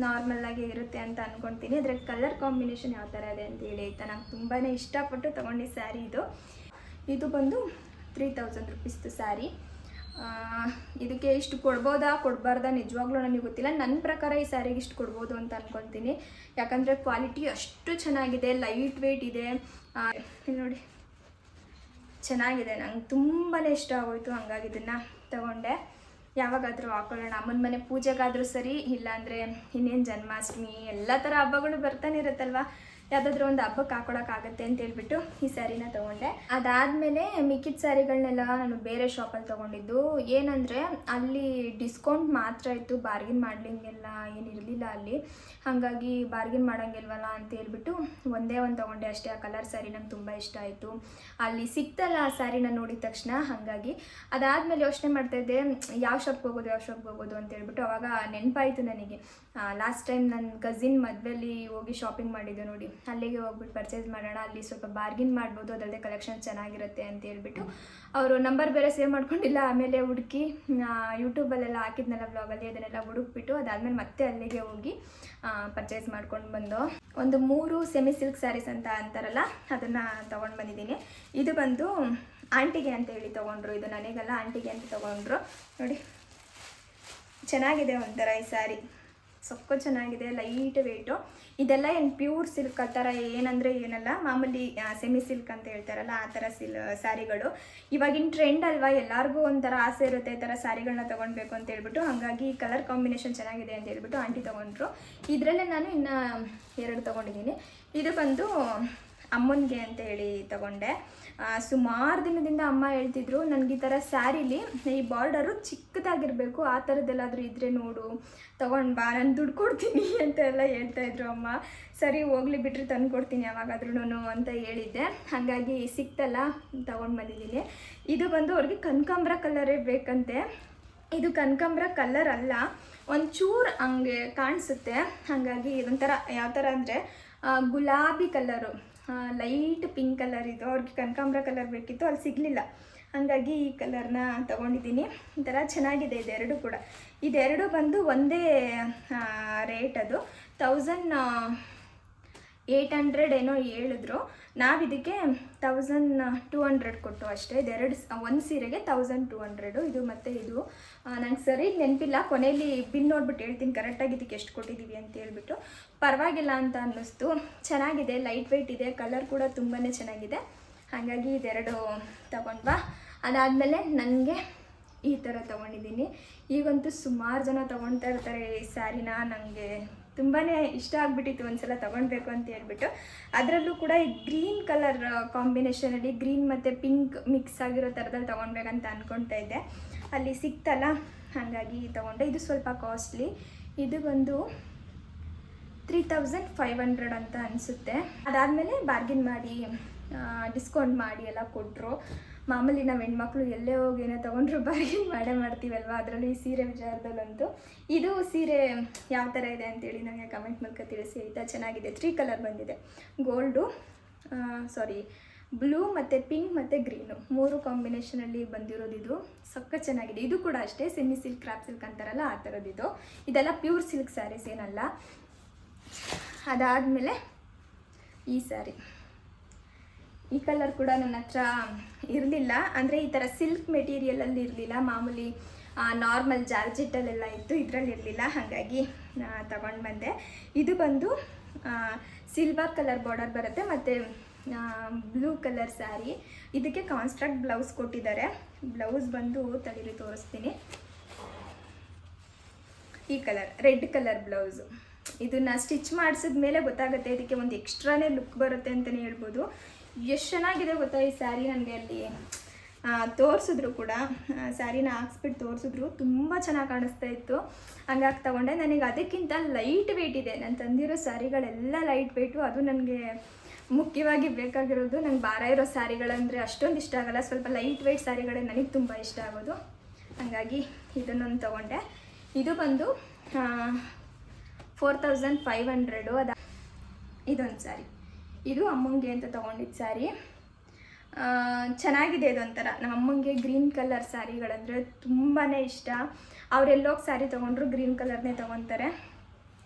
ನಾರ್ಮಲ್ಲಾಗಿ ಇರುತ್ತೆ ಅಂತ ಅನ್ಕೊಂತೀನಿ. ಅದರ ಕಲರ್ ಕಾಂಬಿನೇಷನ್ ಯಾವ ಥರ ಇದೆ ಅಂತ ಹೇಳಿ ಆಯಿತಾ? ನಂಗೆ ತುಂಬಾ ಇಷ್ಟಪಟ್ಟು ತಗೊಂಡಿದ್ದ ಸ್ಯಾರಿ ಇದು. ಇದು ಬಂದು ತ್ರೀ ತೌಸಂಡ್ ರುಪೀಸ್ದು ಸ್ಯಾರಿ ಇದಕ್ಕೆ ಇಷ್ಟು ಕೊಡ್ಬೋದಾ? ಕೊಡಬಾರ್ದಾ? ನಿಜವಾಗ್ಲೂ ನನಗೆ ಗೊತ್ತಿಲ್ಲ. ನನ್ನ ಪ್ರಕಾರ ಈ ಸ್ಯಾರಿಗೆ ಇಷ್ಟು ಕೊಡ್ಬೋದು ಅಂತ ಅಂದ್ಕೊಳ್ತೀನಿ ಯಾಕಂದರೆ ಕ್ವಾಲಿಟಿ ಅಷ್ಟು ಚೆನ್ನಾಗಿದೆ ಲೈಟ್ ವೆಯ್ಟ್ ಇದೆ ನೋಡಿ. ಚೆನ್ನಾಗಿದೆ. ನಂಗೆ ತುಂಬಾ ಇಷ್ಟ ಆಗೋಯಿತು, ಹಾಗಾಗಿ ಇದನ್ನು ತಗೊಂಡೆ. ಯಾವಾಗಾದರೂ ಹಾಕೊಳ್ಳೋಣ ಅಮ್ಮನ ಮನೆ ಪೂಜೆಗಾದರೂ ಸರಿ ಇಲ್ಲಾಂದರೆ ಇನ್ನೇನು ಜನ್ಮಾಷ್ಟಮಿ ಎಲ್ಲ ಥರ ಹಬ್ಬಗಳು ಬರ್ತಾನೆ ಇರುತ್ತಲ್ವ? ಯಾವುದಾದ್ರೂ ಒಂದು ಹಬ್ಬಕ್ಕೆ ಹಾಕೊಳಕ್ಕಾಗತ್ತೆ ಅಂತ ಹೇಳ್ಬಿಟ್ಟು ಈ ಸ್ಯಾರಿನ ತೊಗೊಂಡೆ. ಅದಾದಮೇಲೆ ಮಿಕ್ಕಿದ ಸ್ಯಾರಿಗಳನ್ನೆಲ್ಲ ನಾನು ಬೇರೆ ಶಾಪಲ್ಲಿ ತೊಗೊಂಡಿದ್ದು. ಏನಂದರೆ, ಅಲ್ಲಿ ಡಿಸ್ಕೌಂಟ್ ಮಾತ್ರ ಇತ್ತು. ಬಾರ್ಗಿನ್ ಮಾಡ್ಲಿಂಗೆಲ್ಲ ಏನಿರಲಿಲ್ಲ ಅಲ್ಲಿ. ಹಾಗಾಗಿ ಬಾರ್ಗಿನ್ ಮಾಡೋಂಗಿಲ್ವಲ್ಲ ಅಂತ ಹೇಳ್ಬಿಟ್ಟು ಒಂದೇ ಒಂದು ತೊಗೊಂಡೆ ಅಷ್ಟೇ. ಆ ಕಲರ್ ಸ್ಯಾರಿ ನಂಗೆ ತುಂಬ ಇಷ್ಟ ಆಯಿತು. ಅಲ್ಲಿ ಸಿಕ್ತಲ್ಲ ಆ ಸ್ಯಾರಿನ ನೋಡಿದ ತಕ್ಷಣ, ಹಾಗಾಗಿ. ಅದಾದಮೇಲೆ ಯೋಚನೆ ಮಾಡ್ತಾಯಿದ್ದೆ ಯಾವ ಶಾಪ್ಗೆ ಹೋಗೋದು, ಯಾವ ಶಾಪ್ಗೆ ಹೋಗೋದು ಅಂತ ಹೇಳ್ಬಿಟ್ಟು ಅವಾಗ ನೆನಪಾಯಿತು ನನಗೆ. ಲಾಸ್ಟ್ ಟೈಮ್ ನನ್ನ ಕಸಿನ್ ಮದುವೆಲಿ ಹೋಗಿ ಶಾಪಿಂಗ್ ಮಾಡಿದ್ದೆ ನೋಡಿ. ಅಲ್ಲಿಗೆ ಹೋಗ್ಬಿಟ್ಟು ಪರ್ಚೇಸ್ ಮಾಡೋಣ, ಅಲ್ಲಿ ಸ್ವಲ್ಪ ಬಾರ್ಗಿನ್ ಮಾಡ್ಬೋದು ಅದಲ್ಲದೆ ಕಲೆಕ್ಷನ್ ಚೆನ್ನಾಗಿರುತ್ತೆ ಅಂತ ಹೇಳ್ಬಿಟ್ಟು ಅವರು ನಂಬರ್ ಬೇರೆ ಸೇವ್ ಮಾಡ್ಕೊಂಡಿಲ್ಲ. ಆಮೇಲೆ ಹುಡುಕಿ ಯೂಟ್ಯೂಬಲ್ಲೆಲ್ಲ ಹಾಕಿದ್ನಲ್ಲ ಬ್ಲಾಗಲ್ಲಿ ಅದನ್ನೆಲ್ಲ ಹುಡುಕ್ಬಿಟ್ಟು ಅದಾದಮೇಲೆ ಮತ್ತೆ ಅಲ್ಲಿಗೆ ಹೋಗಿ ಪರ್ಚೇಸ್ ಮಾಡ್ಕೊಂಡು ಬಂದು ಒಂದು ಮೂರು ಸೆಮಿ ಸಿಲ್ಕ್ ಸ್ಯಾರೀಸ್ ಅಂತ ಅಂತಾರಲ್ಲ, ಅದನ್ನು ತೊಗೊಂಡು ಬಂದಿದ್ದೀನಿ. ಇದು ಬಂದು ಆಂಟಿಗೆ ಅಂತ ಹೇಳಿ ತೊಗೊಂಡ್ರು. ಇದು ನನಗೆಲ್ಲ ಆಂಟಿಗೆ ಅಂತ ತೊಗೊಂಡ್ರು. ನೋಡಿ, ಚೆನ್ನಾಗಿದೆ ಒಂಥರ ಈ ಸ್ಯಾರಿ ಸೊಕ್ಕು ಚೆನ್ನಾಗಿದೆ, ಲೈಟ್ ವೆಯ್ಟು ಇದೆಲ್ಲ ಏನು ಪ್ಯೂರ್ ಸಿಲ್ಕ್ ಆ ಥರ ಏನಂದರೆ ಏನಲ್ಲ, ಮಾಮೂಲಿ ಸೆಮಿ ಸಿಲ್ಕ್ ಅಂತ ಹೇಳ್ತಾರಲ್ಲ, ಆ ಥರ ಸಿಲ್ ಸ್ಯಾರಿಗಳು ಇವಾಗಿನ ಟ್ರೆಂಡ್ ಅಲ್ವಾ, ಎಲ್ಲರಿಗೂ ಒಂಥರ ಆಸೆ ಇರುತ್ತೆ ಈ ಥರ ಸ್ಯಾರಿಗಳನ್ನ ತೊಗೊಳ್ಬೇಕು ಅಂತ ಹೇಳ್ಬಿಟ್ಟು. ಹಾಗಾಗಿ ಕಲರ್ ಕಾಂಬಿನೇಷನ್ ಚೆನ್ನಾಗಿದೆ ಅಂತ ಹೇಳ್ಬಿಟ್ಟು ಆಂಟಿ ತೊಗೊಂಡ್ರು. ಇದರಲ್ಲೇ ನಾನು ಇನ್ನು ಎರಡು ತೊಗೊಂಡಿದ್ದೀನಿ. ಇದು ಬಂದು ಅಮ್ಮನಿಗೆ ಅಂತ ಹೇಳಿ ತಗೊಂಡೆ. ಸುಮಾರು ದಿನದಿಂದ ಅಮ್ಮ ಹೇಳ್ತಿದ್ರು, ನನಗೆ ಈ ಥರ ಸ್ಯಾರಿಲಿ ಈ ಬಾರ್ಡರು ಚಿಕ್ಕದಾಗಿರಬೇಕು, ಆ ಥರದ್ದೆಲ್ಲಾದರೂ ಇದ್ದರೆ ನೋಡು, ತೊಗೊಂಡು ಬಾ, ನಾನು ದುಡ್ಡು ಕೊಡ್ತೀನಿ ಅಂತ ಎಲ್ಲ ಹೇಳ್ತಾಯಿದ್ರು ಅಮ್ಮ. ಸರಿ, ಹೋಗ್ಲಿ ಬಿಟ್ಟರೆ ತಂದು ಕೊಡ್ತೀನಿ ಯಾವಾಗಾದ್ರೂ ಅಂತ ಹೇಳಿದ್ದೆ. ಹಾಗಾಗಿ ಸಿಕ್ತಲ್ಲ, ತೊಗೊಂಡು ಬಂದಿದ್ದೀನಿ. ಇದು ಬಂದು ಅವ್ರಿಗೆ ಕನಕಾಂಬ್ರ ಕಲ್ಲರೇ ಬೇಕಂತೆ. ಇದು ಕನಕಾಂಬ್ರ ಕಲರ್ ಅಲ್ಲ, ಒಂಚೂರು ಹಂಗೆ ಕಾಣಿಸುತ್ತೆ. ಹಾಗಾಗಿ ಇದೊಂಥರ ಯಾವ ಥರ ಅಂದರೆ ಗುಲಾಬಿ ಕಲರು. ಲೈಟ್ ಪಿಂಕ್ ಕಲರ್ ಇದು ಅವ್ರಿಗೆ ಕನಕಾಂಬ್ರ ಕಲರ್ ಬೇಕಿತ್ತು. ಅಲ್ಲಿ ಸಿಗಲಿಲ್ಲ. ಹಾಗಾಗಿ ಈ ಕಲರ್ನ ತೊಗೊಂಡಿದ್ದೀನಿ. ಒಂಥರ ಚೆನ್ನಾಗಿದೆ ಇದೆರಡು ಕೂಡ. ಇದೆರಡು ಬಂದು ಒಂದೇ ರೇಟ್ ಅದು. ತೌಸಂಡ್ ಏಯ್ಟ್ ಹಂಡ್ರೆಡ್ ಏನೋ ಹೇಳಿದ್ರು. ನಾವು ಇದಕ್ಕೆ ತೌಸಂಡ್ ಟೂ ಹಂಡ್ರೆಡ್ ಕೊಟ್ಟು ಅಷ್ಟೇ. ಇದೆರಡು ಒಂದು ಸೀರೆಗೆ ತೌಸಂಡ್ ಟೂ ಹಂಡ್ರೆಡು ಇದು ಮತ್ತು ಇದು ನಂಗೆ ಸರಿ ನೆನಪಿಲ್ಲ. ಕೊನೆಯಲ್ಲಿ ಬಿಲ್ ನೋಡ್ಬಿಟ್ಟು ಹೇಳ್ತೀನಿ. ಕರೆಕ್ಟಾಗಿ ಇದಕ್ಕೆ ಎಷ್ಟು ಕೊಟ್ಟಿದ್ದೀವಿ ಅಂತ ಹೇಳ್ಬಿಟ್ಟು. ಪರವಾಗಿಲ್ಲ ಅಂತ ಅನ್ನಿಸ್ತು. ಚೆನ್ನಾಗಿದೆ ಲೈಟ್ ವೆಯ್ಟ್ ಇದೆ ಕಲರ್ ಕೂಡ ತುಂಬಾ ಚೆನ್ನಾಗಿದೆ. ಹಾಗಾಗಿ ಇದೆರಡು ತಗೊಂಡ್ವಾ? ಅದಾದಮೇಲೆ ನನಗೆ ಈ ಥರ ತೊಗೊಂಡಿದ್ದೀನಿ. ಈಗಂತೂ ಸುಮಾರು ಜನ ತೊಗೊಳ್ತಾ ಇರ್ತಾರೆ ಈ ಸ್ಯಾರಿನ. ನನಗೆ ತುಂಬಾ ಇಷ್ಟ ಆಗಿಬಿಟ್ಟಿತ್ತು ಒಂದ್ಸಲ ತೊಗೊಳ್ಬೇಕು ಅಂತ ಹೇಳ್ಬಿಟ್ಟು. ಅದರಲ್ಲೂ ಕೂಡ ಈ ಗ್ರೀನ್ ಕಲರ್ ಕಾಂಬಿನೇಷನಲ್ಲಿ ಗ್ರೀನ್ ಮತ್ತು ಪಿಂಕ್ ಮಿಕ್ಸ್ ಆಗಿರೋ ಥರದಲ್ಲಿ ತೊಗೊಳ್ಬೇಕಂತ ಅಂದ್ಕೊಳ್ತಾ ಇದ್ದೆ. ಅಲ್ಲಿ ಸಿಕ್ತಲ್ಲ, ಹಾಗಾಗಿ ತೊಗೊಂಡೆ. ಇದು ಸ್ವಲ್ಪ ಕಾಸ್ಟ್ಲಿ ಇದು ಬಂದು ತ್ರೀ ತೌಸಂಡ್ ಫೈವ್ ಹಂಡ್ರೆಡ್ ಅಂತ ಅನಿಸುತ್ತೆ. ಅದಾದಮೇಲೆ ಬಾರ್ಗಿನ್ ಮಾಡಿ ಡಿಸ್ಕೌಂಟ್ ಮಾಡಿ ಎಲ್ಲ ಕೊಟ್ಟರು ಮಾಮೂಲಿ ನಾವು ಹೆಣ್ಮಕ್ಳು ಎಲ್ಲೇ ಹೋಗಿ ಏನೋ ತೊಗೊಂಡ್ರು ಬಾರ್ಗಿನ್ ಮಾಡೇ ಮಾಡ್ತೀವಲ್ವ? ಅದರಲ್ಲೂ ಈ ಸೀರೆ ವಿಚಾರದಲ್ಲಂತೂ. ಇದು ಸೀರೆ ಯಾವ ಥರ ಇದೆ ಅಂತೇಳಿ ನನಗೆ ಕಮೆಂಟ್ ಮೂಲಕ ತಿಳಿಸಿ ಆಯಿತಾ? ಚೆನ್ನಾಗಿದೆ. ತ್ರೀ ಕಲರ್ ಬಂದಿದೆ. ಗೋಲ್ಡು ಸಾರಿ ಬ್ಲೂ ಮತ್ತು ಪಿಂಕ್ ಮತ್ತು ಗ್ರೀನು ಮೂರು ಕಾಂಬಿನೇಷನಲ್ಲಿ ಬಂದಿರೋದು ಇದು. ಸಕ್ಕ ಚೆನ್ನಾಗಿದೆ. ಇದು ಕೂಡ ಅಷ್ಟೇ ಸೆಮಿ ಸಿಲ್ಕ್ ಕ್ರಾಪ್ ಸಿಲ್ಕ್ ಅಂತಾರಲ್ಲ, ಆ ಥರದ್ದು ಇದೆಲ್ಲ ಪ್ಯೂರ್ ಸಿಲ್ಕ್ ಸ್ಯಾರೀಸ್ ಏನಲ್ಲ. ಅದಾದಮೇಲೆ ಈ ಸ್ಯಾರಿ ಈ ಕಲರ್ ಕೂಡ ನನ್ನ ಹತ್ರ ಇರಲಿಲ್ಲ. ಅಂದರೆ ಈ ಥರ ಸಿಲ್ಕ್ ಮೆಟೀರಿಯಲಲ್ಲಿ ಇರಲಿಲ್ಲ. ಮಾಮೂಲಿ ನಾರ್ಮಲ್ ಜಾರ್ಜೆಟ್ಟಲ್ಲೆಲ್ಲ ಇತ್ತು. ಇದರಲ್ಲಿ ಇರಲಿಲ್ಲ. ಹಾಗಾಗಿ ತಗೊಂಡು ಬಂದೆ. ಇದು ಬಂದು ಸಿಲ್ವರ್ ಕಲರ್ ಬಾರ್ಡರ್ ಬರುತ್ತೆ. ಮತ್ತು ಬ್ಲೂ ಕಲರ್ ಸ್ಯಾರಿ ಇದಕ್ಕೆ ಕಾನ್ಸ್ಟ್ರಾಕ್ಟ್ ಬ್ಲೌಸ್ ಕೊಟ್ಟಿದ್ದಾರೆ. ಬ್ಲೌಸ್ ಬಂದು ತಳಿರಿ ತೋರಿಸ್ತೀನಿ. ಈ ಕಲರ್ ರೆಡ್ ಕಲರ್ ಬ್ಲೌಸು ಇದನ್ನ ಸ್ಟಿಚ್ ಮಾಡಿಸಿದ ಮೇಲೆ ಗೊತ್ತಾಗುತ್ತೆ. ಇದಕ್ಕೆ ಒಂದು ಎಕ್ಸ್ಟ್ರಾನೇ ಲುಕ್ ಬರುತ್ತೆ ಅಂತಲೇ ಹೇಳ್ಬೋದು. ಎಷ್ಟು ಚೆನ್ನಾಗಿದೆ ಗೊತ್ತಾ ಈ ಸ್ಯಾರಿ ನನಗೆ ಅಲ್ಲಿ? ತೋರಿಸಿದ್ರು ಕೂಡ. ಸ್ಯಾರಿನ ಹಾಕ್ಸ್ಬಿಟ್ಟು ತೋರಿಸಿದ್ರು. ತುಂಬ ಚೆನ್ನಾಗಿ ಕಾಣಿಸ್ತಾ ಇತ್ತು. ಹಂಗಾಗಿ ತಗೊಂಡೆ. ನನಗೆ ಅದಕ್ಕಿಂತ ಲೈಟ್ ವೆಯ್ಟ್ ಇದೆ. ನಾನು ತಂದಿರೋ ಸ್ಯಾರಿಗಳೆಲ್ಲ ಲೈಟ್ ವೆಯ್ಟು ಅದು ನನಗೆ ಮುಖ್ಯವಾಗಿ ಬೇಕಾಗಿರೋದು. ನಂಗೆ ಭಾರ ಇರೋ ಸ್ಯಾರಿಗಳಂದರೆ ಅಷ್ಟೊಂದು ಇಷ್ಟ ಆಗಲ್ಲ. ಸ್ವಲ್ಪ ಲೈಟ್ ವೆಯ್ಟ್ ಸ್ಯಾರಿಗಳೇ ನನಗೆ ತುಂಬ ಇಷ್ಟ ಆಗೋದು. ಹಾಗಾಗಿ ಇದನ್ನೊಂದು ತೊಗೊಂಡೆ. ಇದು ಬಂದು ಫೋರ್ ತೌಸಂಡ್ ಫೈವ್ ಹಂಡ್ರೆಡು ಅದು, ಇದೊಂದು ಸ್ಯಾರಿ. ಇದು ಅಮ್ಮಂಗೆ ಅಂತ ತೊಗೊಂಡಿದ್ದು ಸ್ಯಾರಿ. ಚೆನ್ನಾಗಿದೆ ಇದೊಂಥರ ನಮ್ಮ ಅಮ್ಮಂಗೆ ಗ್ರೀನ್ ಕಲರ್ ಸ್ಯಾರಿಗಳಂದರೆ ತುಂಬಾ ಇಷ್ಟ. ಅವರೆಲ್ಲೋಗಿ ಸ್ಯಾರಿ ತೊಗೊಂಡ್ರು ಗ್ರೀನ್ ಕಲರ್ನೇ ತೊಗೊತಾರೆ.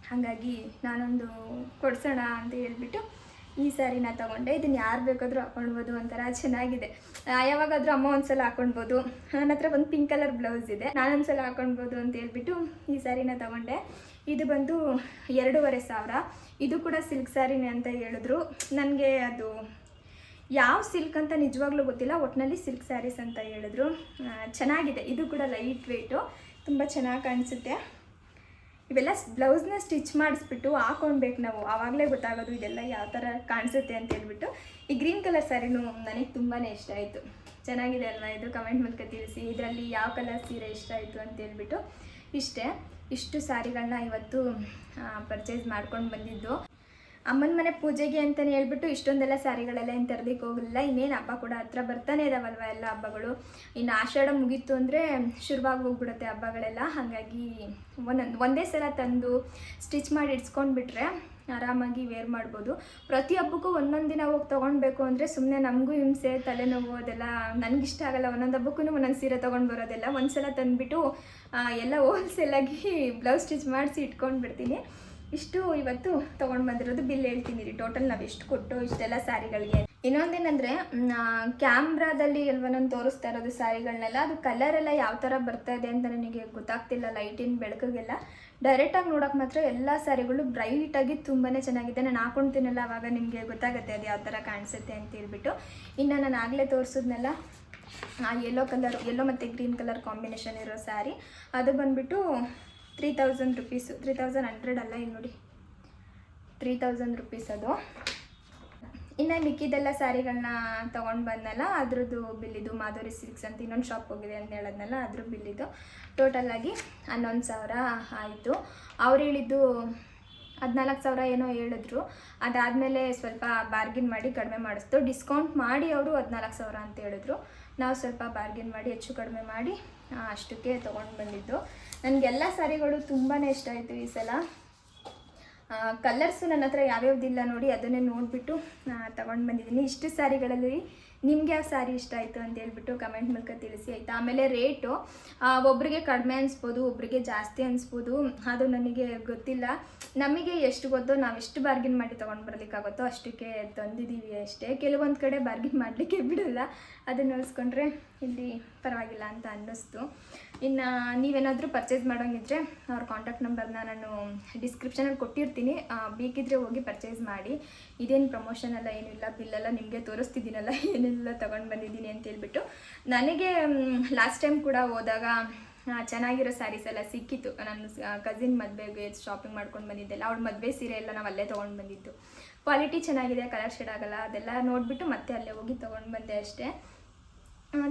ಹಾಗಾಗಿ ನಾನೊಂದು ಕೊಡ್ಸೋಣ ಅಂತ ಹೇಳ್ಬಿಟ್ಟು ಈ ಸ್ಯಾರಿನ ತೊಗೊಂಡೆ. ಇದನ್ನು ಯಾರು ಬೇಕಾದರೂ ಹಾಕೊಳ್ಬೋದು ಒಂಥರ ಚೆನ್ನಾಗಿದೆ. ಯಾವಾಗಾದ್ರೂ ಅಮ್ಮ ಒಂದ್ಸಲ ಹಾಕೊಳ್ಬೋದು ನನ್ನ ಹತ್ರ ಒಂದು ಪಿಂಕ್ ಕಲರ್ ಬ್ಲೌಸ್ ಇದೆ. ನಾನೊಂದ್ಸಲ ಹಾಕೊಳ್ಬೋದು ಅಂತ ಹೇಳ್ಬಿಟ್ಟು ಈ ಸ್ಯಾರಿನ ತೊಗೊಂಡೆ. ಇದು ಬಂದು ಎರಡೂವರೆ ಸಾವಿರ. ಇದು ಕೂಡ ಸಿಲ್ಕ್ ಸ್ಯಾರಿನೇ ಅಂತ ಹೇಳಿದ್ರು. ನನಗೆ ಅದು ಯಾವ ಸಿಲ್ಕ್ ಅಂತ ನಿಜವಾಗ್ಲೂ ಗೊತ್ತಿಲ್ಲ ಒಟ್ಟಿನಲ್ಲಿ ಸಿಲ್ಕ್ ಸ್ಯಾರೀಸ್ ಅಂತ ಹೇಳಿದ್ರು. ಚೆನ್ನಾಗಿದೆ. ಇದು ಕೂಡ ಲೈಟ್ ವೆಯ್ಟು ತುಂಬ ಚೆನ್ನಾಗಿ ಕಾಣಿಸುತ್ತೆ. ಇವೆಲ್ಲ ಬ್ಲೌಸ್ನ ಸ್ಟಿಚ್ ಮಾಡಿಸ್ಬಿಟ್ಟು ಹಾಕೊಳ್ಬೇಕು ನಾವು. ಆವಾಗಲೇ ಗೊತ್ತಾಗೋದು ಇದೆಲ್ಲ ಯಾವ ಥರ ಕಾಣಿಸುತ್ತೆ ಅಂತ ಹೇಳ್ಬಿಟ್ಟು. ಈ ಗ್ರೀನ್ ಕಲರ್ ಸ್ಯಾರಿನೂ ನನಗೆ ತುಂಬಾ ಇಷ್ಟ ಆಯಿತು. ಚೆನ್ನಾಗಿದೆ ಅಲ್ವಾ? ಇದು ಕಮೆಂಟ್ ಮೂಲಕ ತಿಳಿಸಿ. ಇದರಲ್ಲಿ ಯಾವ ಕಲರ್ ಸೀರೆ ಇಷ್ಟ ಆಯಿತು ಅಂತ ಹೇಳ್ಬಿಟ್ಟು. ಇಷ್ಟೇ. ಇಷ್ಟು ಸ್ಯಾರಿಗಳನ್ನ ಇವತ್ತು ಪರ್ಚೇಸ್ ಮಾಡ್ಕೊಂಡು ಬಂದಿದ್ದು. ಅಮ್ಮನ ಮನೆ ಪೂಜೆಗೆ ಅಂತಲೇ ಹೇಳ್ಬಿಟ್ಟು ಇಷ್ಟೊಂದೆಲ್ಲ ಸ್ಯಾರಿಗಳೆಲ್ಲ ಏನು ತರಲಿಕ್ಕೆ ಹೋಗಲಿಲ್ಲ. ಇನ್ನೇನು ಹಬ್ಬ ಕೂಡ ಹತ್ರ ಬರ್ತಾನೆ ಇದಾವಲ್ವ ಎಲ್ಲ ಹಬ್ಬಗಳು. ಇನ್ನು ಆಷಾಢ ಮುಗೀತು ಅಂದರೆ ಶುರುವಾಗಿ ಹೋಗ್ಬಿಡುತ್ತೆ ಹಬ್ಬಗಳೆಲ್ಲ. ಹಾಗಾಗಿ ಒಂದೊಂದು, ಒಂದೇ ಸಲ ತಂದು ಸ್ಟಿಚ್ ಮಾಡಿ ಇಡ್ಸ್ಕೊಂಡ್ಬಿಟ್ರೆ ಆರಾಮಾಗಿ ವೇರ್ ಮಾಡ್ಬೋದು. ಪ್ರತಿ ಹಬ್ಬಕ್ಕೂ ಒಂದೊಂದು ದಿನ ಹೋಗಿ ತೊಗೊಳ್ಬೇಕು ಅಂದರೆ ಸುಮ್ಮನೆ ನಮಗೂ ಹಿಂಸೆ, ತಲೆನೋವು ಅದೆಲ್ಲ ನನಗಿಷ್ಟ ಆಗಲ್ಲ. ಒಂದೊಂದು ಹಬ್ಬಕ್ಕೂ ಒಂದೊಂದು ಸೀರೆ ತೊಗೊಂಡು ಬರೋದೆಲ್ಲ ಒಂದು ಸಲ ತಂದುಬಿಟ್ಟು ಎಲ್ಲ ಹೋಲ್ಸೇಲಾಗಿ ಬ್ಲೌಸ್ ಸ್ಟಿಚ್ ಮಾಡಿಸಿ ಇಟ್ಕೊಂಡು ಬಿಡ್ತೀನಿ ಇಷ್ಟು ಇವತ್ತು ತೊಗೊಂಡು ಬಂದಿರೋದು ಬಿಲ್ ಹೇಳ್ತೀನಿ ರೀ. ಟೋಟಲ್ ನಾವು ಎಷ್ಟು ಕೊಟ್ಟು ಇಷ್ಟೆಲ್ಲ ಸ್ಯಾರಿಗಳಿಗೆ ಇನ್ನೊಂದೇನೆಂದರೆ ಕ್ಯಾಮ್ರಾದಲ್ಲಿ ಅಲ್ವಾ ನಾನು ತೋರಿಸ್ತಾ ಇರೋದು ಸ್ಯಾರಿಗಳನ್ನೆಲ್ಲ ಅದು ಕಲರ್ ಎಲ್ಲ ಯಾವ ಥರ ಬರ್ತಾ ಇದೆ ಅಂತ ನನಗೆ ಗೊತ್ತಾಗ್ತಿಲ್ಲ ಲೈಟಿನ ಬೆಳಕಿಗೆಲ್ಲ. ಡೈರೆಕ್ಟಾಗಿ ನೋಡೋಕೆ ಮಾತ್ರ ಎಲ್ಲ ಸ್ಯಾರಿಗಳು ಬ್ರೈಟಾಗಿ ತುಂಬಾ ಚೆನ್ನಾಗಿದೆ. ನಾನು ಹಾಕೊಳ್ತೀನಲ್ಲ ಆವಾಗ ನಿಮಗೆ ಗೊತ್ತಾಗುತ್ತೆ ಅದು ಯಾವ ಥರ ಕಾಣಿಸುತ್ತೆ ಅಂತ ಹೇಳ್ಬಿಟ್ಟು. ಇನ್ನು ನಾನು ಆಗಲೇ ತೋರಿಸಿದ್ನೆಲ್ಲ, ಆ ಯೆಲ್ಲೋ ಕಲರ್ ಯೆಲ್ಲೋ ಮತ್ತು ಗ್ರೀನ್ ಕಲರ್ ಕಾಂಬಿನೇಷನ್ ಇರೋ ಸ್ಯಾರಿ ಅದು ಬಂದುಬಿಟ್ಟು three thousand rupees three thousand hundred ಅಲ್ಲ ಇಲ್ಲಿ ನೋಡಿ. ತ್ರೀ ತೌಸಂಡ್ ರುಪೀಸ್ ಅದು. ಇನ್ನು ಮಿಕ್ಕಿದೆಲ್ಲ ಸ್ಯಾರಿಗಳನ್ನ ತೊಗೊಂಡು ಬಂದನಲ್ಲ, ಅದ್ರದ್ದು ಬಿಲ್ಲಿದು ಮಾಧುರಿ ಸಿಲ್ಕ್ಸ್ ಅಂತ ಇನ್ನೊಂದು ಶಾಪ್ ಹೋಗಿದೆ ಅಂತ ಹೇಳದ್ನಲ್ಲ, ಅದ್ರ ಬಿಲ್ಲಿದು. ಆಗಿ ಹನ್ನೊಂದು ಸಾವಿರ ಆಯಿತು. ಅವ್ರು ಹೇಳಿದ್ದು ಹದಿನಾಲ್ಕು ಸಾವಿರ ಏನೋ ಹೇಳಿದ್ರು. ಅದಾದಮೇಲೆ ಸ್ವಲ್ಪ ಬಾರ್ಗಿನ್ ಮಾಡಿ ಕಡಿಮೆ ಮಾಡಿಸ್ತು. ಡಿಸ್ಕೌಂಟ್ ಮಾಡಿ ಅವರು ಹದಿನಾಲ್ಕು ಸಾವಿರ ಅಂತ ಹೇಳಿದ್ರು. ನಾವು ಸ್ವಲ್ಪ ಬಾರ್ಗಿನ್ ಮಾಡಿ ಹೆಚ್ಚು ಕಡಿಮೆ ಮಾಡಿ ಅಷ್ಟಕ್ಕೆ ತೊಗೊಂಡು ಬಂದಿದ್ದು. ನನಗೆಲ್ಲ ಸ್ಯಾರಿಗಳು ತುಂಬಾ ಇಷ್ಟ ಆಯಿತು ಈ ಸಲ. ಕಲರ್ಸು ನನ್ನ ಹತ್ರ ಯಾವ್ಯಾವ್ದಿಲ್ಲ ನೋಡಿ ಅದನ್ನೇ ನೋಡಿಬಿಟ್ಟು ತಗೊಂಡು ಬಂದಿದ್ದೀನಿ. ಇಷ್ಟು ಸ್ಯಾರಿಗಳಲ್ಲಿ ನಿಮ್ಗೆ ಯಾವ ಸ್ಯಾರಿ ಇಷ್ಟ ಆಯಿತು ಅಂತ ಹೇಳ್ಬಿಟ್ಟು ಕಮೆಂಟ್ ಮೂಲಕ ತಿಳಿಸಿ ಆಯಿತಾ? ಆಮೇಲೆ ರೇಟು ಒಬ್ಬರಿಗೆ ಕಡಿಮೆ ಅನಿಸ್ಬೋದು ಒಬ್ಬರಿಗೆ ಜಾಸ್ತಿ ಅನಿಸ್ಬೋದು, ಅದು ನನಗೆ ಗೊತ್ತಿಲ್ಲ. ನಮಗೆ ಎಷ್ಟು ಗೊತ್ತೋ ನಾವು ಎಷ್ಟು ಬಾರ್ಗಿನ್ ಮಾಡಿ ತೊಗೊಂಡು ಬರಲಿಕ್ಕಾಗುತ್ತೋ ಅಷ್ಟಕ್ಕೆ ತಂದಿದ್ದೀವಿ ಅಷ್ಟೇ. ಕೆಲವೊಂದು ಕಡೆ ಬಾರ್ಗಿನ್ ಮಾಡಲಿಕ್ಕೆ ಬಿಡಲ್ಲ. ಅದನ್ನು ಹೋಲಿಸ್ಕೊಂಡ್ರೆ ಇಲ್ಲಿ ಪರವಾಗಿಲ್ಲ ಅಂತ ಅನ್ನಿಸ್ತು. ಇನ್ನು ನೀವೇನಾದರೂ ಪರ್ಚೇಸ್ ಮಾಡೋಂಗಿದ್ರೆ ಅವ್ರ ಕಾಂಟ್ಯಾಕ್ಟ್ ನಂಬರ್ನ ನಾನು ಡಿಸ್ಕ್ರಿಪ್ಷನಲ್ಲಿ ಕೊಟ್ಟಿರ್ತೀನಿ. ಬೇಕಿದ್ರೆ ಹೋಗಿ ಪರ್ಚೇಸ್ ಮಾಡಿ. ಇದೇನು ಪ್ರಮೋಷನ್ ಎಲ್ಲ ಏನಿಲ್ಲ ಬಿಲ್ಲೆಲ್ಲ ನಿಮಗೆ ತೋರಿಸ್ತಿದ್ದೀನಲ್ಲ ಏನೆಲ್ಲ ತಗೊಂಡು ಬಂದಿದ್ದೀನಿ ಅಂತ ಹೇಳ್ಬಿಟ್ಟು ನನಗೆ ಲಾಸ್ಟ್ ಟೈಮ್ ಕೂಡ ಹೋದಾಗ ಚೆನ್ನಾಗಿರೋ ಸ್ಯಾರೀಸ್ ಎಲ್ಲ ಸಿಕ್ಕಿತ್ತು. ನನ್ನ ಕಸಿನ್ ಮದುವೆಗೆ ಶಾಪಿಂಗ್ ಮಾಡ್ಕೊಂಡು ಬಂದಿದ್ದೆಲ್ಲ, ಅವ್ಳ ಮದುವೆ ಸೀರೆ ಎಲ್ಲ ನಾವು ಅಲ್ಲೇ ತೊಗೊಂಡು ಬಂದಿದ್ದು. ಕ್ವಾಲಿಟಿ ಚೆನ್ನಾಗಿದೆ ಕಲರ್ ಶೇಡ್ ಆಗಲ್ಲ, ಅದೆಲ್ಲ ನೋಡಿಬಿಟ್ಟು ಮತ್ತೆ ಅಲ್ಲೇ ಹೋಗಿ ತೊಗೊಂಡು ಬಂದೆ ಅಷ್ಟೇ.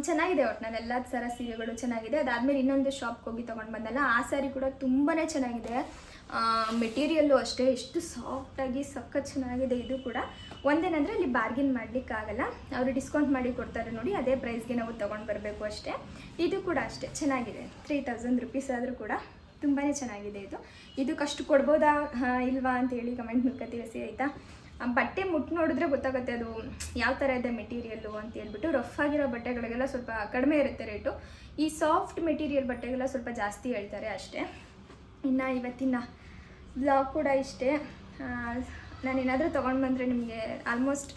ಚೆನ್ನಾಗಿದೆ ಒಟ್ಟಿನಲ್ಲಿ ಎಲ್ಲ ಥರ ಸೀರೆಗಳು ಚೆನ್ನಾಗಿದೆ. ಅದಾದಮೇಲೆ ಇನ್ನೊಂದು ಶಾಪ್ಗೆ ಹೋಗಿ ತೊಗೊಂಡು ಬಂದಲ್ಲ, ಆ ಸ್ಯಾರಿ ಕೂಡ ತುಂಬಾ ಚೆನ್ನಾಗಿದೆ. ಮೆಟೀರಿಯಲ್ಲು ಅಷ್ಟೇ, ಎಷ್ಟು ಸಾಫ್ಟಾಗಿ ಸಕ್ಕ ಚೆನ್ನಾಗಿದೆ ಇದು ಕೂಡ. ಒಂದೇನಂದರೆ ಅಲ್ಲಿ ಬಾರ್ಗಿನ್ ಮಾಡಲಿಕ್ಕಾಗಲ್ಲ ಅವರು ಡಿಸ್ಕೌಂಟ್ ಮಾಡಿ ಕೊಡ್ತಾರೆ ನೋಡಿ, ಅದೇ ಪ್ರೈಸ್ಗೆ ನಾವು ತೊಗೊಂಡು ಬರಬೇಕು ಅಷ್ಟೇ. ಇದು ಕೂಡ ಅಷ್ಟೇ, ಚೆನ್ನಾಗಿದೆ. ತ್ರೀ ತೌಸಂಡ್ ರುಪೀಸ್ ಆದರೂ ಕೂಡ ತುಂಬಾ ಚೆನ್ನಾಗಿದೆ ಇದು. ಇದಕ್ಕಷ್ಟು ಕೊಡ್ಬೋದಾ ಇಲ್ವಾ ಅಂತೇಳಿ ಕಮೆಂಟ್ ಮೂಲಕ ತಿಳಿಸಿ, ಆಯಿತಾ? ಬಟ್ಟೆ ಮುಟ್ಟು ನೋಡಿದ್ರೆ ಗೊತ್ತಾಗುತ್ತೆ ಅದು ಯಾವ ಥರ ಇದೆ ಮೆಟೀರಿಯಲ್ಲು ಅಂತ ಹೇಳ್ಬಿಟ್ಟು. ರಫ್ ಆಗಿರೋ ಬಟ್ಟೆಗಳಿಗೆಲ್ಲ ಸ್ವಲ್ಪ ಕಡಿಮೆ ಇರುತ್ತೆ ರೇಟು. ಈ ಸಾಫ್ಟ್ ಮೆಟೀರಿಯಲ್ ಬಟ್ಟೆಗೆಲ್ಲ ಸ್ವಲ್ಪ ಜಾಸ್ತಿ ಹೇಳ್ತಾರೆ ಅಷ್ಟೇ. ಇನ್ನು ಇವತ್ತಿನ ಬ್ಲಾಗ್ ಕೂಡ ಇಷ್ಟೇ. ನಾನು ಏನಾದರೂ ತೊಗೊಂಡು ಬಂದರೆ ನಿಮಗೆ ಆಲ್ಮೋಸ್ಟ್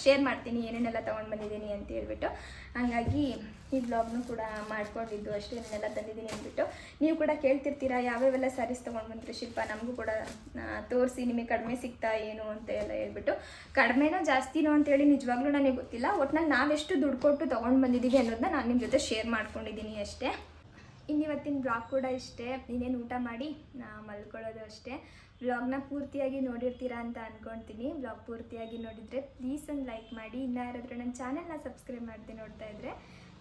ಶೇರ್ ಮಾಡ್ತೀನಿ, ಏನೇನೆಲ್ಲ ತೊಗೊಂಡು ಬಂದಿದ್ದೀನಿ ಅಂತ ಹೇಳ್ಬಿಟ್ಟು. ಹಾಗಾಗಿ ಈ ಬ್ಲಾಗ್ನು ಕೂಡ ಮಾಡ್ಕೊಂಡಿದ್ದು ಅಷ್ಟೇ ಏನೆಲ್ಲ ತಂದಿದ್ದೀನಿ ಅಂದ್ಬಿಟ್ಟು. ನೀವು ಕೂಡ ಕೇಳ್ತಿರ್ತೀರಾ, ಯಾವ್ಯಾವೆಲ್ಲ ಸ್ಯಾರೀಸ್ ತೊಗೊಂಡು ಬಂದರೆ ಶಿಲ್ಪ? ನಮಗೂ ಕೂಡ ತೋರಿಸಿ, ನಿಮಗೆ ಕಡಿಮೆ ಸಿಗ್ತಾ ಏನು ಅಂತ ಎಲ್ಲ ಹೇಳ್ಬಿಟ್ಟು. ಕಡಿಮೆನೋ ಜಾಸ್ತಿನೋ ಅಂತೇಳಿ ನಿಜವಾಗ್ಲೂ ನನಗೆ ಗೊತ್ತಿಲ್ಲ. ಒಟ್ನಲ್ಲಿ ನಾವೆಷ್ಟು ದುಡ್ಡು ಕೊಟ್ಟು ತೊಗೊಂಡು ಬಂದಿದ್ದೀವಿ ಅನ್ನೋದನ್ನ ನಾನು ನಿಮ್ಮ ಜೊತೆ ಶೇರ್ ಮಾಡ್ಕೊಂಡಿದ್ದೀನಿ ಅಷ್ಟೇ. ಇನ್ನಿವತ್ತಿನ ಬ್ಲಾಗ್ ಕೂಡ ಇಷ್ಟೇ. ಇನ್ನೇನು ಊಟ ಮಾಡಿ? ಮಲ್ಕೊಳ್ಳೋದು ಅಷ್ಟೇ. ಬ್ಲಾಗ್ನ ಪೂರ್ತಿಯಾಗಿ ನೋಡಿರ್ತೀರಾ ಅಂತ ಅಂದ್ಕೊಳ್ತೀನಿ ಬ್ಲಾಗ್ ಪೂರ್ತಿಯಾಗಿ ನೋಡಿದರೆ ಪ್ಲೀಸ್ ಒಂದು ಲೈಕ್ ಮಾಡಿ. ಇನ್ನು ಯಾರಾದರೂ ನನ್ನ ಚಾನೆಲ್ನ ಸಬ್ಸ್ಕ್ರೈಬ್ ಮಾಡ್ತೀನಿ ನೋಡ್ತಾ ಇದ್ದರೆ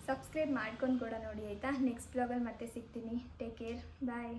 ಸಬ್ಸ್ಕ್ರೈಬ್ ಮಾಡ್ಕೊಂಡು ಕೂಡ ನೋಡಿ ಆಯಿತಾ? ನೆಕ್ಸ್ಟ್ ಬ್ಲಾಗಲ್ಲಿ ಮತ್ತೆ ಸಿಗ್ತೀನಿ. Take care bye